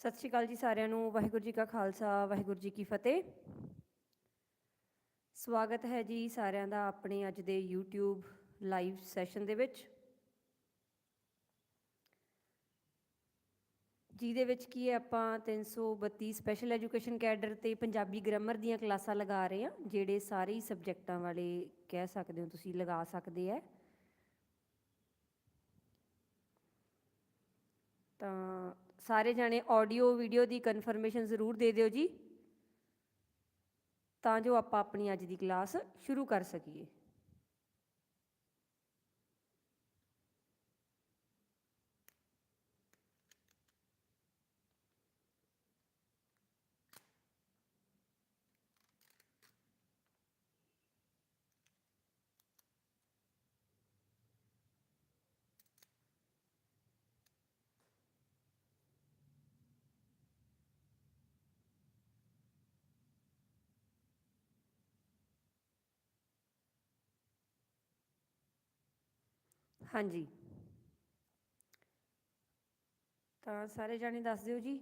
ਸਤਿ ਸ਼੍ਰੀ ਅਕਾਲ ਜੀ ਸਾਰਿਆਂ ਨੂੰ, ਵਾਹਿਗੁਰੂ ਜੀ ਕਾ ਖਾਲਸਾ, ਵਾਹਿਗੁਰੂ ਜੀ ਕੀ ਫਤਿਹ। ਸਵਾਗਤ ਹੈ ਜੀ ਸਾਰਿਆਂ ਦਾ ਆਪਣੇ ਅੱਜ ਦੇ YouTube ਲਾਈਵ ਸੈਸ਼ਨ ਦੇ ਵਿੱਚ। ਜਿਹਦੇ ਵਿੱਚ ਕੀ ਹੈ, ਆਪਾਂ 332 ਸਪੈਸ਼ਲ ਐਜੂਕੇਸ਼ਨ ਕੈਡਰ ਤੇ ਪੰਜਾਬੀ ਗ੍ਰਾਮਰ ਦੀਆਂ ਕਲਾਸਾਂ ਲਗਾ ਰਹੇ ਹਾਂ, ਜਿਹੜੇ ਸਾਰੇ ਹੀ ਸਬਜੈਕਟਾਂ ਵਾਲੇ ਕਹਿ ਸਕਦੇ ਹੋ ਤੁਸੀਂ, ਲਗਾ ਸਕਦੇ ਹੈ। ਤਾਂ ਸਾਰੇ ਜਾਣੇ ਆਡੀਓ ਵੀਡੀਓ ਦੀ ਕਨਫਰਮੇਸ਼ਨ ਜ਼ਰੂਰ ਦੇ ਦਿਓ ਜੀ, ਤਾਂ ਜੋ ਆਪਾਂ ਆਪਣੀ ਅੱਜ ਦੀ ਕਲਾਸ ਸ਼ੁਰੂ ਕਰ ਸਕੀਏ। ਹਾਂਜੀ। ਤਾਂ ਸਾਰੇ ਜਾਣੇ ਦੱਸ ਦਿਓ ਜੀ।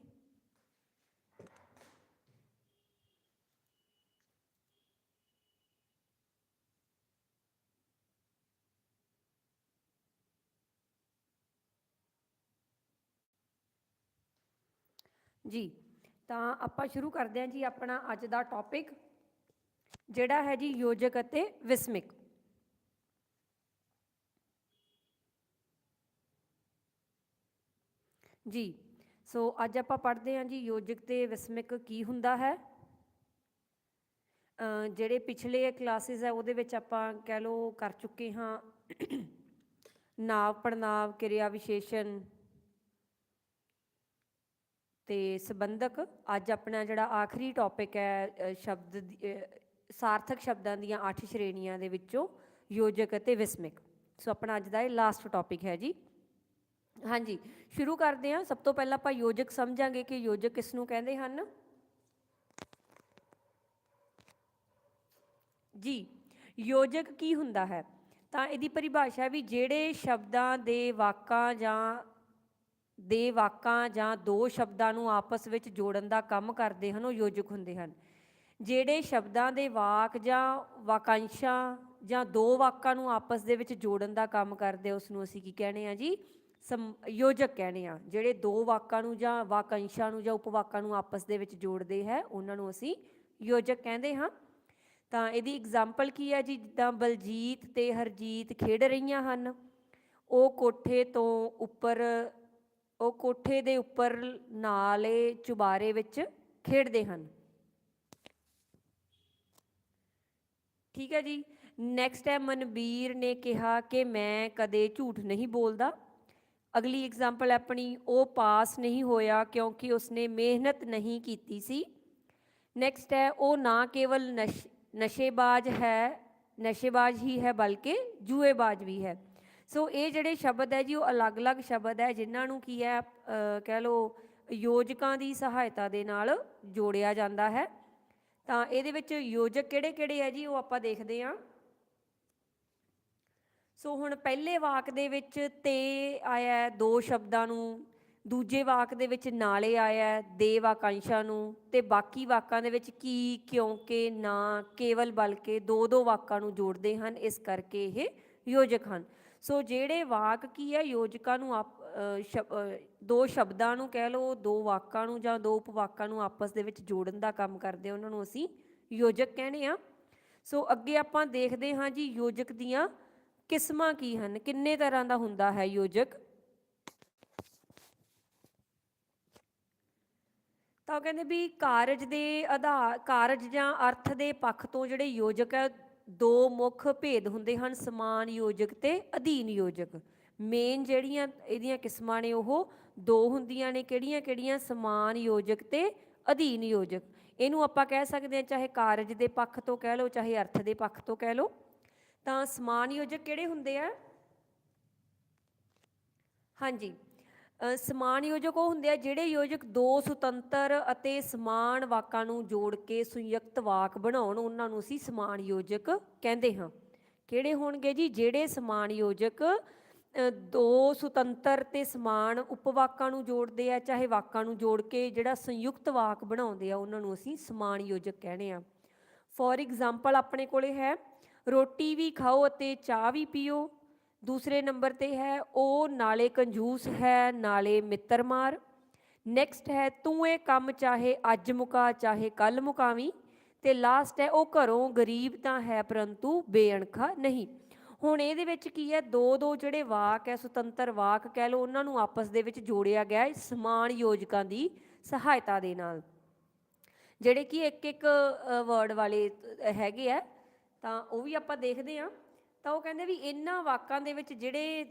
ਜੀ, ਤਾਂ ਆਪਾਂ ਸ਼ੁਰੂ ਕਰਦੇ ਹਾਂ ਜੀ ਆਪਣਾ ਅੱਜ ਦਾ ਟੌਪਿਕ ਜਿਹੜਾ ਹੈ ਜੀ ਯੋਜਕ ਅਤੇ ਵਿਸਮਿਕ। ਜੀ। ਸੋ ਅੱਜ ਆਪਾਂ ਪੜ੍ਹਦੇ ਹਾਂ ਜੀ ਯੋਜਕ ਤੇ ਵਿਸਮਿਕ ਕੀ ਹੁੰਦਾ ਹੈ। ਜਿਹੜੇ ਪਿਛਲੇ ਕਲਾਸਿਸ ਹੈ ਉਹਦੇ ਵਿੱਚ ਆਪਾਂ ਕਹਿ ਲਓ ਕਰ ਚੁੱਕੇ ਹਾਂ। ਨਾਵ ਪੜਨਾਵ ਕਿਰਿਆ ਵਿਸ਼ੇਸ਼ਣ ਤੇ ਸੰਬੰਧਕ। ਅੱਜ ਆਪਣਾ ਜਿਹੜਾ ਆਖਰੀ ਟੌਪਿਕ ਹੈ ਸ਼ਬਦ ਦੀ- ਸਾਰਥਕ ਸ਼ਬਦਾਂ ਦੀਆਂ 8 ਸ਼੍ਰੇਣੀਆਂ ਦੇ ਵਿੱਚੋਂ ਯੋਜਕ ਅਤੇ ਵਿਸਮਿਕ। ਸੋ ਆਪਣਾ ਅੱਜ ਦਾ ਇਹ ਲਾਸਟ ਟੌਪਿਕ ਹੈ ਜੀ। ਹਾਂਜੀ, ਸ਼ੁਰੂ ਕਰਦੇ ਹਾਂ। ਸਭ ਤੋਂ ਪਹਿਲਾਂ ਆਪਾਂ ਯੋਜਕ ਸਮਝਾਂਗੇ ਕਿ ਯੋਜਕ ਕਿਸ ਨੂੰ ਕਹਿੰਦੇ ਹਨ? ਜੀ, ਯੋਜਕ ਕੀ ਹੁੰਦਾ ਹੈ? ਤਾਂ ਇਹਦੀ ਪਰਿਭਾਸ਼ਾ ਵੀ ਜਿਹੜੇ ਸ਼ਬਦਾਂ ਦੇ ਵਾਕਾਂ ਜਾਂ ਦੇ ਵਾਕਾਂ ਜਾਂ ਦੋ ਸ਼ਬਦਾਂ ਨੂੰ ਆਪਸ ਵਿੱਚ ਜੋੜਨ ਦਾ ਕੰਮ ਕਰਦੇ ਹਨ, ਉਹ ਯੋਜਕ ਹੁੰਦੇ ਹਨ। ਜਿਹੜੇ ਸ਼ਬਦਾਂ ਦੇ ਵਾਕ ਜਾਂ ਵਾਕਾਂਸ਼ਾਂ ਜਾਂ ਦੋ ਵਾਕਾਂ ਨੂੰ ਆਪਸ ਦੇ ਵਿੱਚ ਜੋੜਨ ਦਾ ਕੰਮ ਕਰਦੇ ਉਸ ਨੂੰ ਅਸੀਂ ਕੀ ਕਹਿੰਦੇ ਆ ਜੀ? ਸਮ ਯੋਜਕ ਕਹਿੰਦੇ ਆ, ਜਿਹੜੇ ਦੋ ਵਾਕਾਂ ਨੂੰ ਜਾਂ ਵਾਕਾਂਸ਼ਾਂ ਨੂੰ ਜਾਂ ਉਪਵਾਕਾਂ ਨੂੰ ਆਪਸ ਦੇ ਵਿੱਚ ਜੋੜਦੇ ਹੈ, ਉਹਨਾਂ ਨੂੰ ਅਸੀਂ ਯੋਜਕ ਕਹਿੰਦੇ ਹਾਂ। ਤਾਂ ਇਹਦੀ ਐਗਜ਼ਾਮਪਲ ਕੀ ਹੈ ਜੀ? ਜਿੱਦਾਂ ਬਲਜੀਤ ਤੇ ਹਰਜੀਤ ਖੇਡ ਰਹੀਆਂ ਹਨ, ਉਹ ਕੋਠੇ ਤੋਂ ਉੱਪਰ, ਉਹ ਕੋਠੇ ਦੇ ਉੱਪਰ ਨਾਲੇ ਚੁਬਾਰੇ ਵਿੱਚ ਖੇਡਦੇ ਹਨ। ਠੀਕ ਹੈ ਜੀ? ਨੈਕਸਟ ਹੈ ਮਨਬੀਰ ਨੇ ਕਿਹਾ ਕਿ ਮੈਂ ਕਦੇ ਝੂਠ ਨਹੀਂ ਬੋਲਦਾ। ਅਗਲੀ ਐਗਜ਼ਾਮਪਲ ਆਪਣੀ, ਉਹ ਪਾਸ ਨਹੀਂ ਹੋਇਆ ਕਿਉਂਕਿ ਉਸਨੇ ਮਿਹਨਤ ਨਹੀਂ ਕੀਤੀ ਸੀ। ਨੈਕਸਟ ਹੈ, ਉਹ ਨਾ ਕੇਵਲ ਨਸ਼, ਨਸ਼ੇਬਾਜ਼ ਹੈ, ਨਸ਼ੇਬਾਜ਼ ਹੀ ਹੈ ਬਲਕਿ ਜੂਏਬਾਜ਼ ਵੀ ਹੈ। ਸੋ ਇਹ ਜਿਹੜੇ ਸ਼ਬਦ ਹੈ ਜੀ, ਉਹ ਅਲੱਗ-ਅਲੱਗ ਸ਼ਬਦ ਹੈ, ਜਿਨ੍ਹਾਂ ਨੂੰ ਕੀ ਹੈ ਕਹਿ ਲਓ, ਯੋਜਕਾਂ ਦੀ ਸਹਾਇਤਾ ਦੇ ਨਾਲ ਜੋੜਿਆ ਜਾਂਦਾ ਹੈ। ਤਾਂ ਇਹਦੇ ਵਿੱਚ ਯੋਜਕ ਕਿਹੜੇ-ਕਿਹੜੇ ਹੈ ਜੀ, ਉਹ ਆਪਾਂ ਦੇਖਦੇ ਹਾਂ। ਸੋ ਹੁਣ ਪਹਿਲੇ ਵਾਕ ਦੇ ਵਿੱਚ ਤੇ ਆਇਆ ਦੋ ਸ਼ਬਦਾਂ ਨੂੰ, ਦੂਜੇ ਵਾਕ ਦੇ ਵਿੱਚ ਨਾਲੇ ਆਇਆ ਦੇ ਵਾਕਾਂਸ਼ਾਂ ਨੂੰ ਤੇ ਬਾਕੀ ਵਾਕਾਂ ਦੇ ਵਿੱਚ ਕੀ, ਕਿਉਂਕਿ, ਨਾ, ਕੇਵਲ, ਬਲਕਿ ਦੋ ਦੋ ਵਾਕਾਂ ਨੂੰ ਜੋੜਦੇ ਹਨ, ਇਸ ਕਰਕੇ ਇਹ ਯੋਜਕ ਹਨ। ਸੋ ਜਿਹੜੇ ਵਾਕ ਕੀ ਹੈ, ਯੋਜਕਾਂ ਨੂੰ ਆਪ ਸ਼ਬ- ਦੋ ਸ਼ਬਦਾਂ ਨੂੰ ਕਹਿ ਲਓ, ਦੋ ਵਾਕਾਂ ਨੂੰ ਜਾਂ ਦੋ ਉਪਵਾਕਾਂ ਨੂੰ ਆਪਸ ਦੇ ਵਿੱਚ ਜੋੜਨ ਦਾ ਕੰਮ ਕਰਦੇ ਉਹਨਾਂ ਨੂੰ ਅਸੀਂ ਯੋਜਕ ਕਹਿੰਦੇ ਆ। ਸੋ ਅੱਗੇ ਆਪਾਂ ਦੇਖਦੇ ਹਾਂ ਜੀ ਯੋਜਕ ਦੀਆਂ ਕਿਸਮਾਂ ਕੀ ਹਨ? ਕਿੰਨੇ ਤਰ੍ਹਾਂ ਦਾ ਹੁੰਦਾ ਹੈ ਯੋਜਕ? ਤਾਂ ਉਹ ਕਹਿੰਦੇ ਵੀ ਕਾਰਜ ਦੇ ਆਧਾਰ ਕਾਰਜ ਜਾਂ ਅਰਥ ਦੇ ਪੱਖ ਤੋਂ ਜਿਹੜੇ ਯੋਜਕ ਹੈ, ਦੋ ਮੁੱਖ ਭੇਦ ਹੁੰਦੇ ਹਨ, ਸਮਾਨ ਯੋਜਕ ਤੇ ਅਧੀਨ ਯੋਜਕ। ਮੇਨ ਜਿਹੜੀਆਂ ਇਹਦੀਆਂ ਕਿਸਮਾਂ ਨੇ ਉਹ ਦੋ ਹੁੰਦੀਆਂ ਨੇ, ਕਿਹੜੀਆਂ ਕਿਹੜੀਆਂ? ਸਮਾਨ ਯੋਜਕ ਤੇ ਅਧੀਨ ਯੋਜਕ। ਇਹਨੂੰ ਆਪਾਂ ਕਹਿ ਸਕਦੇ ਹਾਂ ਚਾਹੇ ਕਾਰਜ ਦੇ ਪੱਖ ਤੋਂ ਕਹਿ ਲਓ, ਚਾਹੇ ਅਰਥ ਦੇ ਪੱਖ ਤੋਂ ਕਹਿ ਲਓ। ਤਾਂ ਸਮਾਨ ਯੋਜਕ ਕਿਹੜੇ ਹੁੰਦੇ ਆ? ਹਾਂਜੀ ਸਮਾਨ ਯੋਜਕ ਉਹ ਹੁੰਦੇ ਆ ਜਿਹੜੇ ਯੋਜਕ ਦੋ ਸੁਤੰਤਰ ਅਤੇ ਸਮਾਨ ਵਾਕਾਂ ਨੂੰ ਜੋੜ ਕੇ ਸੰਯੁਕਤ ਵਾਕ ਬਣਾਉਣ, ਉਹਨਾਂ ਨੂੰ ਅਸੀਂ ਸਮਾਨ ਯੋਜਕ ਕਹਿੰਦੇ ਹਾਂ। ਕਿਹੜੇ ਹੋਣਗੇ ਜੀ? ਜਿਹੜੇ ਸਮਾਨ ਯੋਜਕ ਦੋ ਸੁਤੰਤਰ ਤੇ ਸਮਾਨ ਉਪਵਾਕਾਂ ਨੂੰ ਜੋੜਦੇ ਆ, ਚਾਹੇ ਵਾਕਾਂ ਨੂੰ ਜੋੜ ਕੇ ਜਿਹੜਾ ਸੰਯੁਕਤ ਵਾਕ ਬਣਾਉਂਦੇ ਆ, ਉਹਨਾਂ ਨੂੰ ਅਸੀਂ ਸਮਾਨ ਯੋਜਕ ਕਹਿੰਦੇ ਆ ਫੋਰ ਐਗਜ਼ਾਮਪਲ ਆਪਣੇ ਕੋਲੇ ਹੈ ਰੋਟੀ ਵੀ ਖਾਓ ਅਤੇ ਚਾਹ ਵੀ ਪੀਓ। ਦੂਸਰੇ ਨੰਬਰ ਤੇ ਹੈ, ਉਹ ਨਾਲੇ ਕੰਜੂਸ ਹੈ, ਨਾਲੇ ਮਿੱਤਰ ਮਾਰ। ਨੈਕਸਟ ਹੈ, ਤੂੰ ਇਹ ਕੰਮ ਚਾਹੇ ਅੱਜ ਮੁਕਾ, ਚਾਹੇ ਕੱਲ ਮੁਕਾਵੀਂ। ਤੇ ਲਾਸਟ ਹੈ, ਉਹ ਘਰੋਂ ਗਰੀਬ ਤਾਂ ਹੈ, ਪਰੰਤੂ ਬੇਅਣਖਾ ਨਹੀਂ। ਹੁਣ ਇਹਦੇ ਵਿੱਚ ਕੀ ਹੈ, ਦੋ ਦੋ ਜਿਹੜੇ ਵਾਕ ਹੈ, ਸੁਤੰਤਰ ਵਾਕ ਕਹਿ ਲਓ, ਉਹਨਾਂ ਨੂੰ ਆਪਸ ਦੇ ਵਿੱਚ ਜੋੜਿਆ ਗਿਆ ਹੈ ਸਮਾਨ ਯੋਜਕਾਂ ਦੀ ਸਹਾਇਤਾ ਦੇ ਨਾਲ। ਜਿਹੜੇ ਕਿ ਇੱਕ ਇੱਕ ਵਰਡ ਵਾਲੇ ਹੈਗੇ ਆ ਤਾਂ ਉਹ ਵੀ ਆਪਾਂ ਦੇਖਦੇ ਆ ਤਾਂ ਉਹ ਕਹਿੰਦੇ ਵੀ ਇਹਨਾਂ ਵਾਕਾਂ ਦੇ ਵਿੱਚ ਜਿਹੜੇ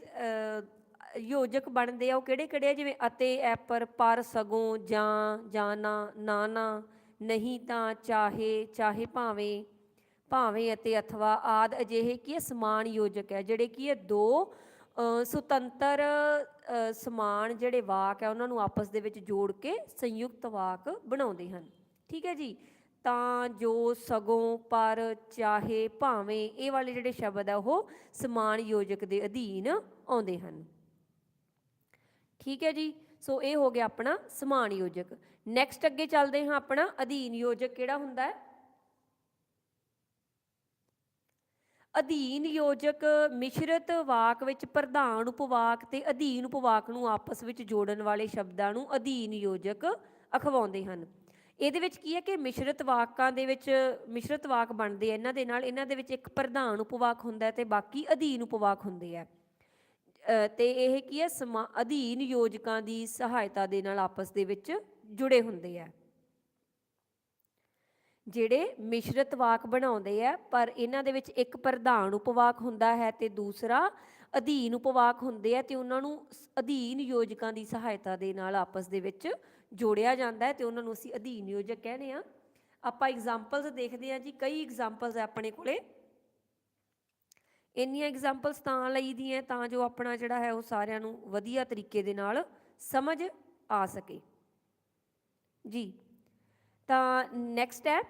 ਯੋਜਕ ਬਣਦੇ ਆ, ਉਹ ਕਿਹੜੇ ਕਿਹੜੇ ਆ? ਜਿਵੇਂ ਅਤੇ, ਐਪਰ, ਪਰ, ਸਗੋਂ, ਜਾਂ ਜਾਣਾ ਨਾ ਨਾ ਨਹੀਂ ਤਾਂ ਚਾਹੇ ਚਾਹੇ ਭਾਵੇਂ ਭਾਵੇਂ ਅਤੇ ਅਥਵਾ ਆਦ ਅਜਿਹੇ ਕੀ ਹੈ ਸਮਾਨ ਯੋਜਕ ਹੈ ਜਿਹੜੇ ਕੀ ਹੈ ਦੋ ਸੁਤੰਤਰ ਸਮਾਨ ਜਿਹੜੇ ਵਾਕ ਹੈ ਉਹਨਾਂ ਨੂੰ ਆਪਸ ਦੇ ਵਿੱਚ ਜੋੜ ਕੇ ਸੰਯੁਕਤ ਵਾਕ ਬਣਾਉਂਦੇ ਹਨ। ਠੀਕ ਹੈ ਜੀ? ਤਾਂ ਜੋ ਸਗੋਂ ਪਰ ਚਾਹੇ ਭਾਵੇਂ ਇਹ ਵਾਲੇ ਜਿਹੜੇ ਸ਼ਬਦ ਆ, ਉਹ ਸਮਾਨ ਯੋਜਕ ਦੇ ਅਧੀਨ ਆਉਂਦੇ ਹਨ। ਠੀਕ ਹੈ ਜੀ? ਸੋ ਇਹ ਹੋ ਗਿਆ ਆਪਣਾ ਸਮਾਨ ਯੋਜਕ। ਨੈਕਸਟ ਅੱਗੇ ਚੱਲਦੇ ਹਾਂ ਆਪਣਾ ਅਧੀਨ ਯੋਜਕ ਕਿਹੜਾ ਹੁੰਦਾ ਹੈ? ਅਧੀਨ ਯੋਜਕ ਮਿਸ਼ਰਤ ਵਾਕ ਵਿੱਚ ਪ੍ਰਧਾਨ ਉਪਵਾਕ ਤੇ ਅਧੀਨ ਉਪਵਾਕ ਨੂੰ ਆਪਸ ਵਿੱਚ ਜੋੜਨ ਵਾਲੇ ਸ਼ਬਦਾਂ ਨੂੰ ਅਧੀਨ ਯੋਜਕ ਅਖਵਾਉਂਦੇ ਹਨ। ਇਹਦੇ ਵਿੱਚ ਕੀ ਹੈ ਕਿ ਮਿਸ਼ਰਤ ਵਾਕਾਂ ਦੇ ਵਿੱਚ, ਮਿਸ਼ਰਤ ਵਾਕ ਬਣਦੇ ਆ ਇਹਨਾਂ ਦੇ ਨਾਲ, ਇਹਨਾਂ ਦੇ ਵਿੱਚ ਇੱਕ ਪ੍ਰਧਾਨ ਉਪਵਾਕ ਹੁੰਦਾ ਹੈ ਤੇ ਬਾਕੀ ਅਧੀਨ ਉਪਵਾਕ ਹੁੰਦੇ ਆ। ਤੇ ਇਹ ਕੀ ਹੈ ਅਧੀਨ ਯੋਜਕਾਂ ਦੀ ਸਹਾਇਤਾ ਦੇ ਨਾਲ ਆਪਸ ਦੇ ਵਿੱਚ ਜੁੜੇ ਹੁੰਦੇ ਆ। ਜਿਹੜੇ ਮਿਸ਼ਰਤ ਵਾਕ ਬਣਾਉਂਦੇ ਆ, ਪਰ ਇਹਨਾਂ ਦੇ ਵਿੱਚ ਇੱਕ ਪ੍ਰਧਾਨ ਉਪਵਾਕ ਹੁੰਦਾ ਹੈ ਤੇ ਦੂਸਰਾ ਅਧੀਨ ਉਪਵਾਕ ਹੁੰਦੇ ਆ ਤੇ ਉਹਨਾਂ ਨੂੰ ਅਧੀਨ ਯੋਜਕਾਂ ਦੀ ਸਹਾਇਤਾ ਦੇ ਨਾਲ ਆਪਸ ਦੇ ਵਿੱਚ ਜੋੜਿਆ ਜਾਂਦਾ ਹੈ ਤੇ ਉਹਨਾਂ ਨੂੰ ਅਸੀਂ ਅਧੀਨ ਨਿਯੋਜਕ ਕਹਿੰਦੇ ਆ ਆਪਾਂ ਐਗਜ਼ਾਮਪਲਸ ਦੇਖਦੇ ਆ ਜੀ, ਕਈ ਐਗਜ਼ਾਮਪਲਸ ਆ ਆਪਣੇ ਕੋਲੇ। ਇੰਨੀਆਂ ਐਗਜ਼ਾਮਪਲਸ ਤਾਂ ਲਈ ਦੀਆਂ ਤਾਂ ਜੋ ਆਪਣਾ ਜਿਹੜਾ ਹੈ ਉਹ ਸਾਰਿਆਂ ਨੂੰ ਵਧੀਆ ਤਰੀਕੇ ਦੇ ਨਾਲ ਸਮਝ ਆ ਸਕੇ। ਜੀ, ਤਾਂ ਨੈਕਸਟ ਹੈ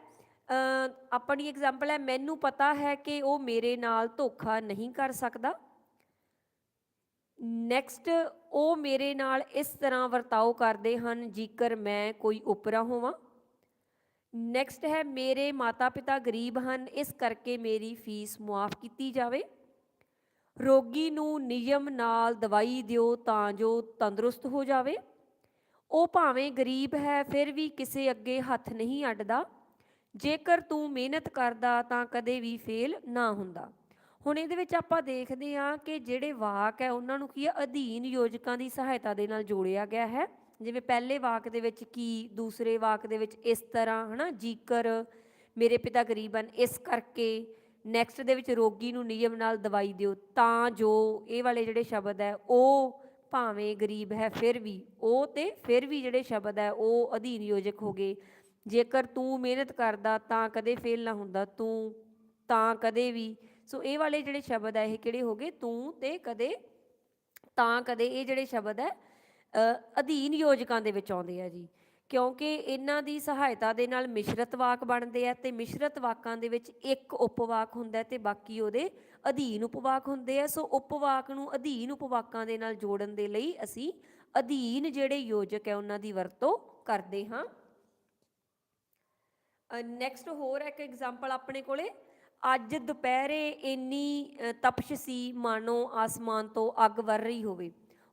ਆਪਣੀ ਐਗਜ਼ਾਮਪਲ ਹੈ, ਮੈਨੂੰ ਪਤਾ ਹੈ ਕਿ ਉਹ ਮੇਰੇ ਨਾਲ ਧੋਖਾ ਨਹੀਂ ਕਰ ਸਕਦਾ। ਨੈਕਸਟ ਉਹ ਮੇਰੇ ਨਾਲ ਇਸ ਤਰ੍ਹਾਂ ਵਰਤਾਓ ਕਰਦੇ ਹਨ ਜੇਕਰ ਮੈਂ ਕੋਈ ਉਪਰਾ ਹੋਵਾਂ। ਨੈਕਸਟ ਹੈ, ਮੇਰੇ ਮਾਤਾ-ਪਿਤਾ ਗਰੀਬ ਹਨ, ਇਸ ਕਰਕੇ ਮੇਰੀ ਫੀਸ ਮੁਆਫ ਕੀਤੀ ਜਾਵੇ। ਰੋਗੀ ਨੂੰ ਨਿਯਮ ਨਾਲ ਦਵਾਈ ਦਿਓ ਤਾਂ ਜੋ ਤੰਦਰੁਸਤ ਹੋ ਜਾਵੇ। ਉਹ ਭਾਵੇਂ ਗਰੀਬ ਹੈ, ਫਿਰ ਵੀ ਕਿਸੇ ਅੱਗੇ ਹੱਥ ਨਹੀਂ ਅੱਡਦਾ। ਜੇਕਰ ਤੂੰ ਮਿਹਨਤ ਕਰਦਾ ਤਾਂ ਕਦੇ ਵੀ ਫੇਲ ਨਾ ਹੁੰਦਾ। ਹੁਣ ਇਹਦੇ ਵਿੱਚ ਆਪਾਂ ਦੇਖਦੇ ਹਾਂ ਕਿ ਜਿਹੜੇ ਵਾਕ ਹੈ, ਉਹਨਾਂ ਨੂੰ ਕੀ ਹੈ? ਅਧੀਨ ਯੋਜਕਾਂ ਦੀ ਸਹਾਇਤਾ ਦੇ ਨਾਲ ਜੋੜਿਆ ਗਿਆ ਹੈ। ਜਿਵੇਂ ਪਹਿਲੇ ਵਾਕ ਦੇ ਵਿੱਚ ਕੀ, ਦੂਸਰੇ ਵਾਕ ਦੇ ਵਿੱਚ ਇਸ ਤਰ੍ਹਾਂ, ਹਨਾ? ਜੀਕਰ, ਮੇਰੇ ਪਿਤਾ ਗਰੀਬ ਹਨ ਇਸ ਕਰਕੇ। ਨੈਕਸਟ ਦੇ ਵਿੱਚ ਰੋਗੀ ਨੂੰ ਨਿਯਮ ਨਾਲ ਦਵਾਈ ਦਿਓ, ਤਾਂ ਜੋ ਇਹ ਵਾਲੇ ਜਿਹੜੇ ਸ਼ਬਦ ਹੈ, ਉਹ ਭਾਵੇਂ ਗਰੀਬ ਹੈ, ਫਿਰ ਵੀ, ਉਹ ਤੇ ਫਿਰ ਵੀ ਜਿਹੜੇ ਸ਼ਬਦ ਹੈ, ਉਹ ਅਧੀਨ ਯੋਜਕ ਹੋ ਗਏ। ਜੇਕਰ ਤੂੰ ਮਿਹਨਤ ਕਰਦਾ, ਤਾਂ ਕਦੇ ਫੇਲ ਨਾ ਹੁੰਦਾ। ਤੂੰ ਤਾਂ ਕਦੇ ਵੀ ਸੋ ਇਹ ਵਾਲੇ ਜਿਹੜੇ ਸ਼ਬਦ ਹੈ ਇਹ ਕਿਹੜੇ ਹੋ ਗਏ? ਤੂੰ ਤੇ ਕਦੇ ਤਾਂ ਕਦੇ, ਇਹ ਜਿਹੜੇ ਸ਼ਬਦ ਹੈ ਅਧੀਨ ਯੋਜਕਾਂ ਦੇ ਵਿੱਚ ਆਉਂਦੇ ਆ ਜੀ। ਕਿਉਂਕਿ ਇਹਨਾਂ ਦੀ ਸਹਾਇਤਾ ਦੇ ਨਾਲ ਮਿਸ਼ਰਤ ਵਾਕ ਬਣਦੇ ਆ ਤੇ ਮਿਸ਼ਰਤ ਵਾਕਾਂ ਦੇ ਵਿੱਚ ਇੱਕ ਉਪਵਾਕ ਹੁੰਦਾ ਤੇ ਬਾਕੀ ਉਹਦੇ ਅਧੀਨ ਉਪਵਾਕ ਹੁੰਦੇ ਆ। ਸੋ ਉਪਵਾਕ ਨੂੰ ਅਧੀਨ ਉਪਵਾਕਾਂ ਦੇ ਨਾਲ ਜੋੜਨ ਦੇ ਲਈ ਅਸੀਂ ਅਧੀਨ ਜਿਹੜੇ ਯੋਜਕ ਹੈ ਉਹਨਾਂ ਦੀ ਵਰਤੋਂ ਕਰਦੇ ਹਾਂ। ਨੈਕਸਟ ਹੋਰ ਇੱਕ ਐਗਜ਼ਾਮਪਲ ਆਪਣੇ ਕੋਲੇ। ਅੱਜ ਦੁਪਹਿਰੇ ਇੰਨੀ ਤਪਸ਼ ਸੀ ਮਾਨੋ ਆਸਮਾਨ ਤੋਂ ਅੱਗ ਵਰ ਰਹੀ ਹੋਵੇ।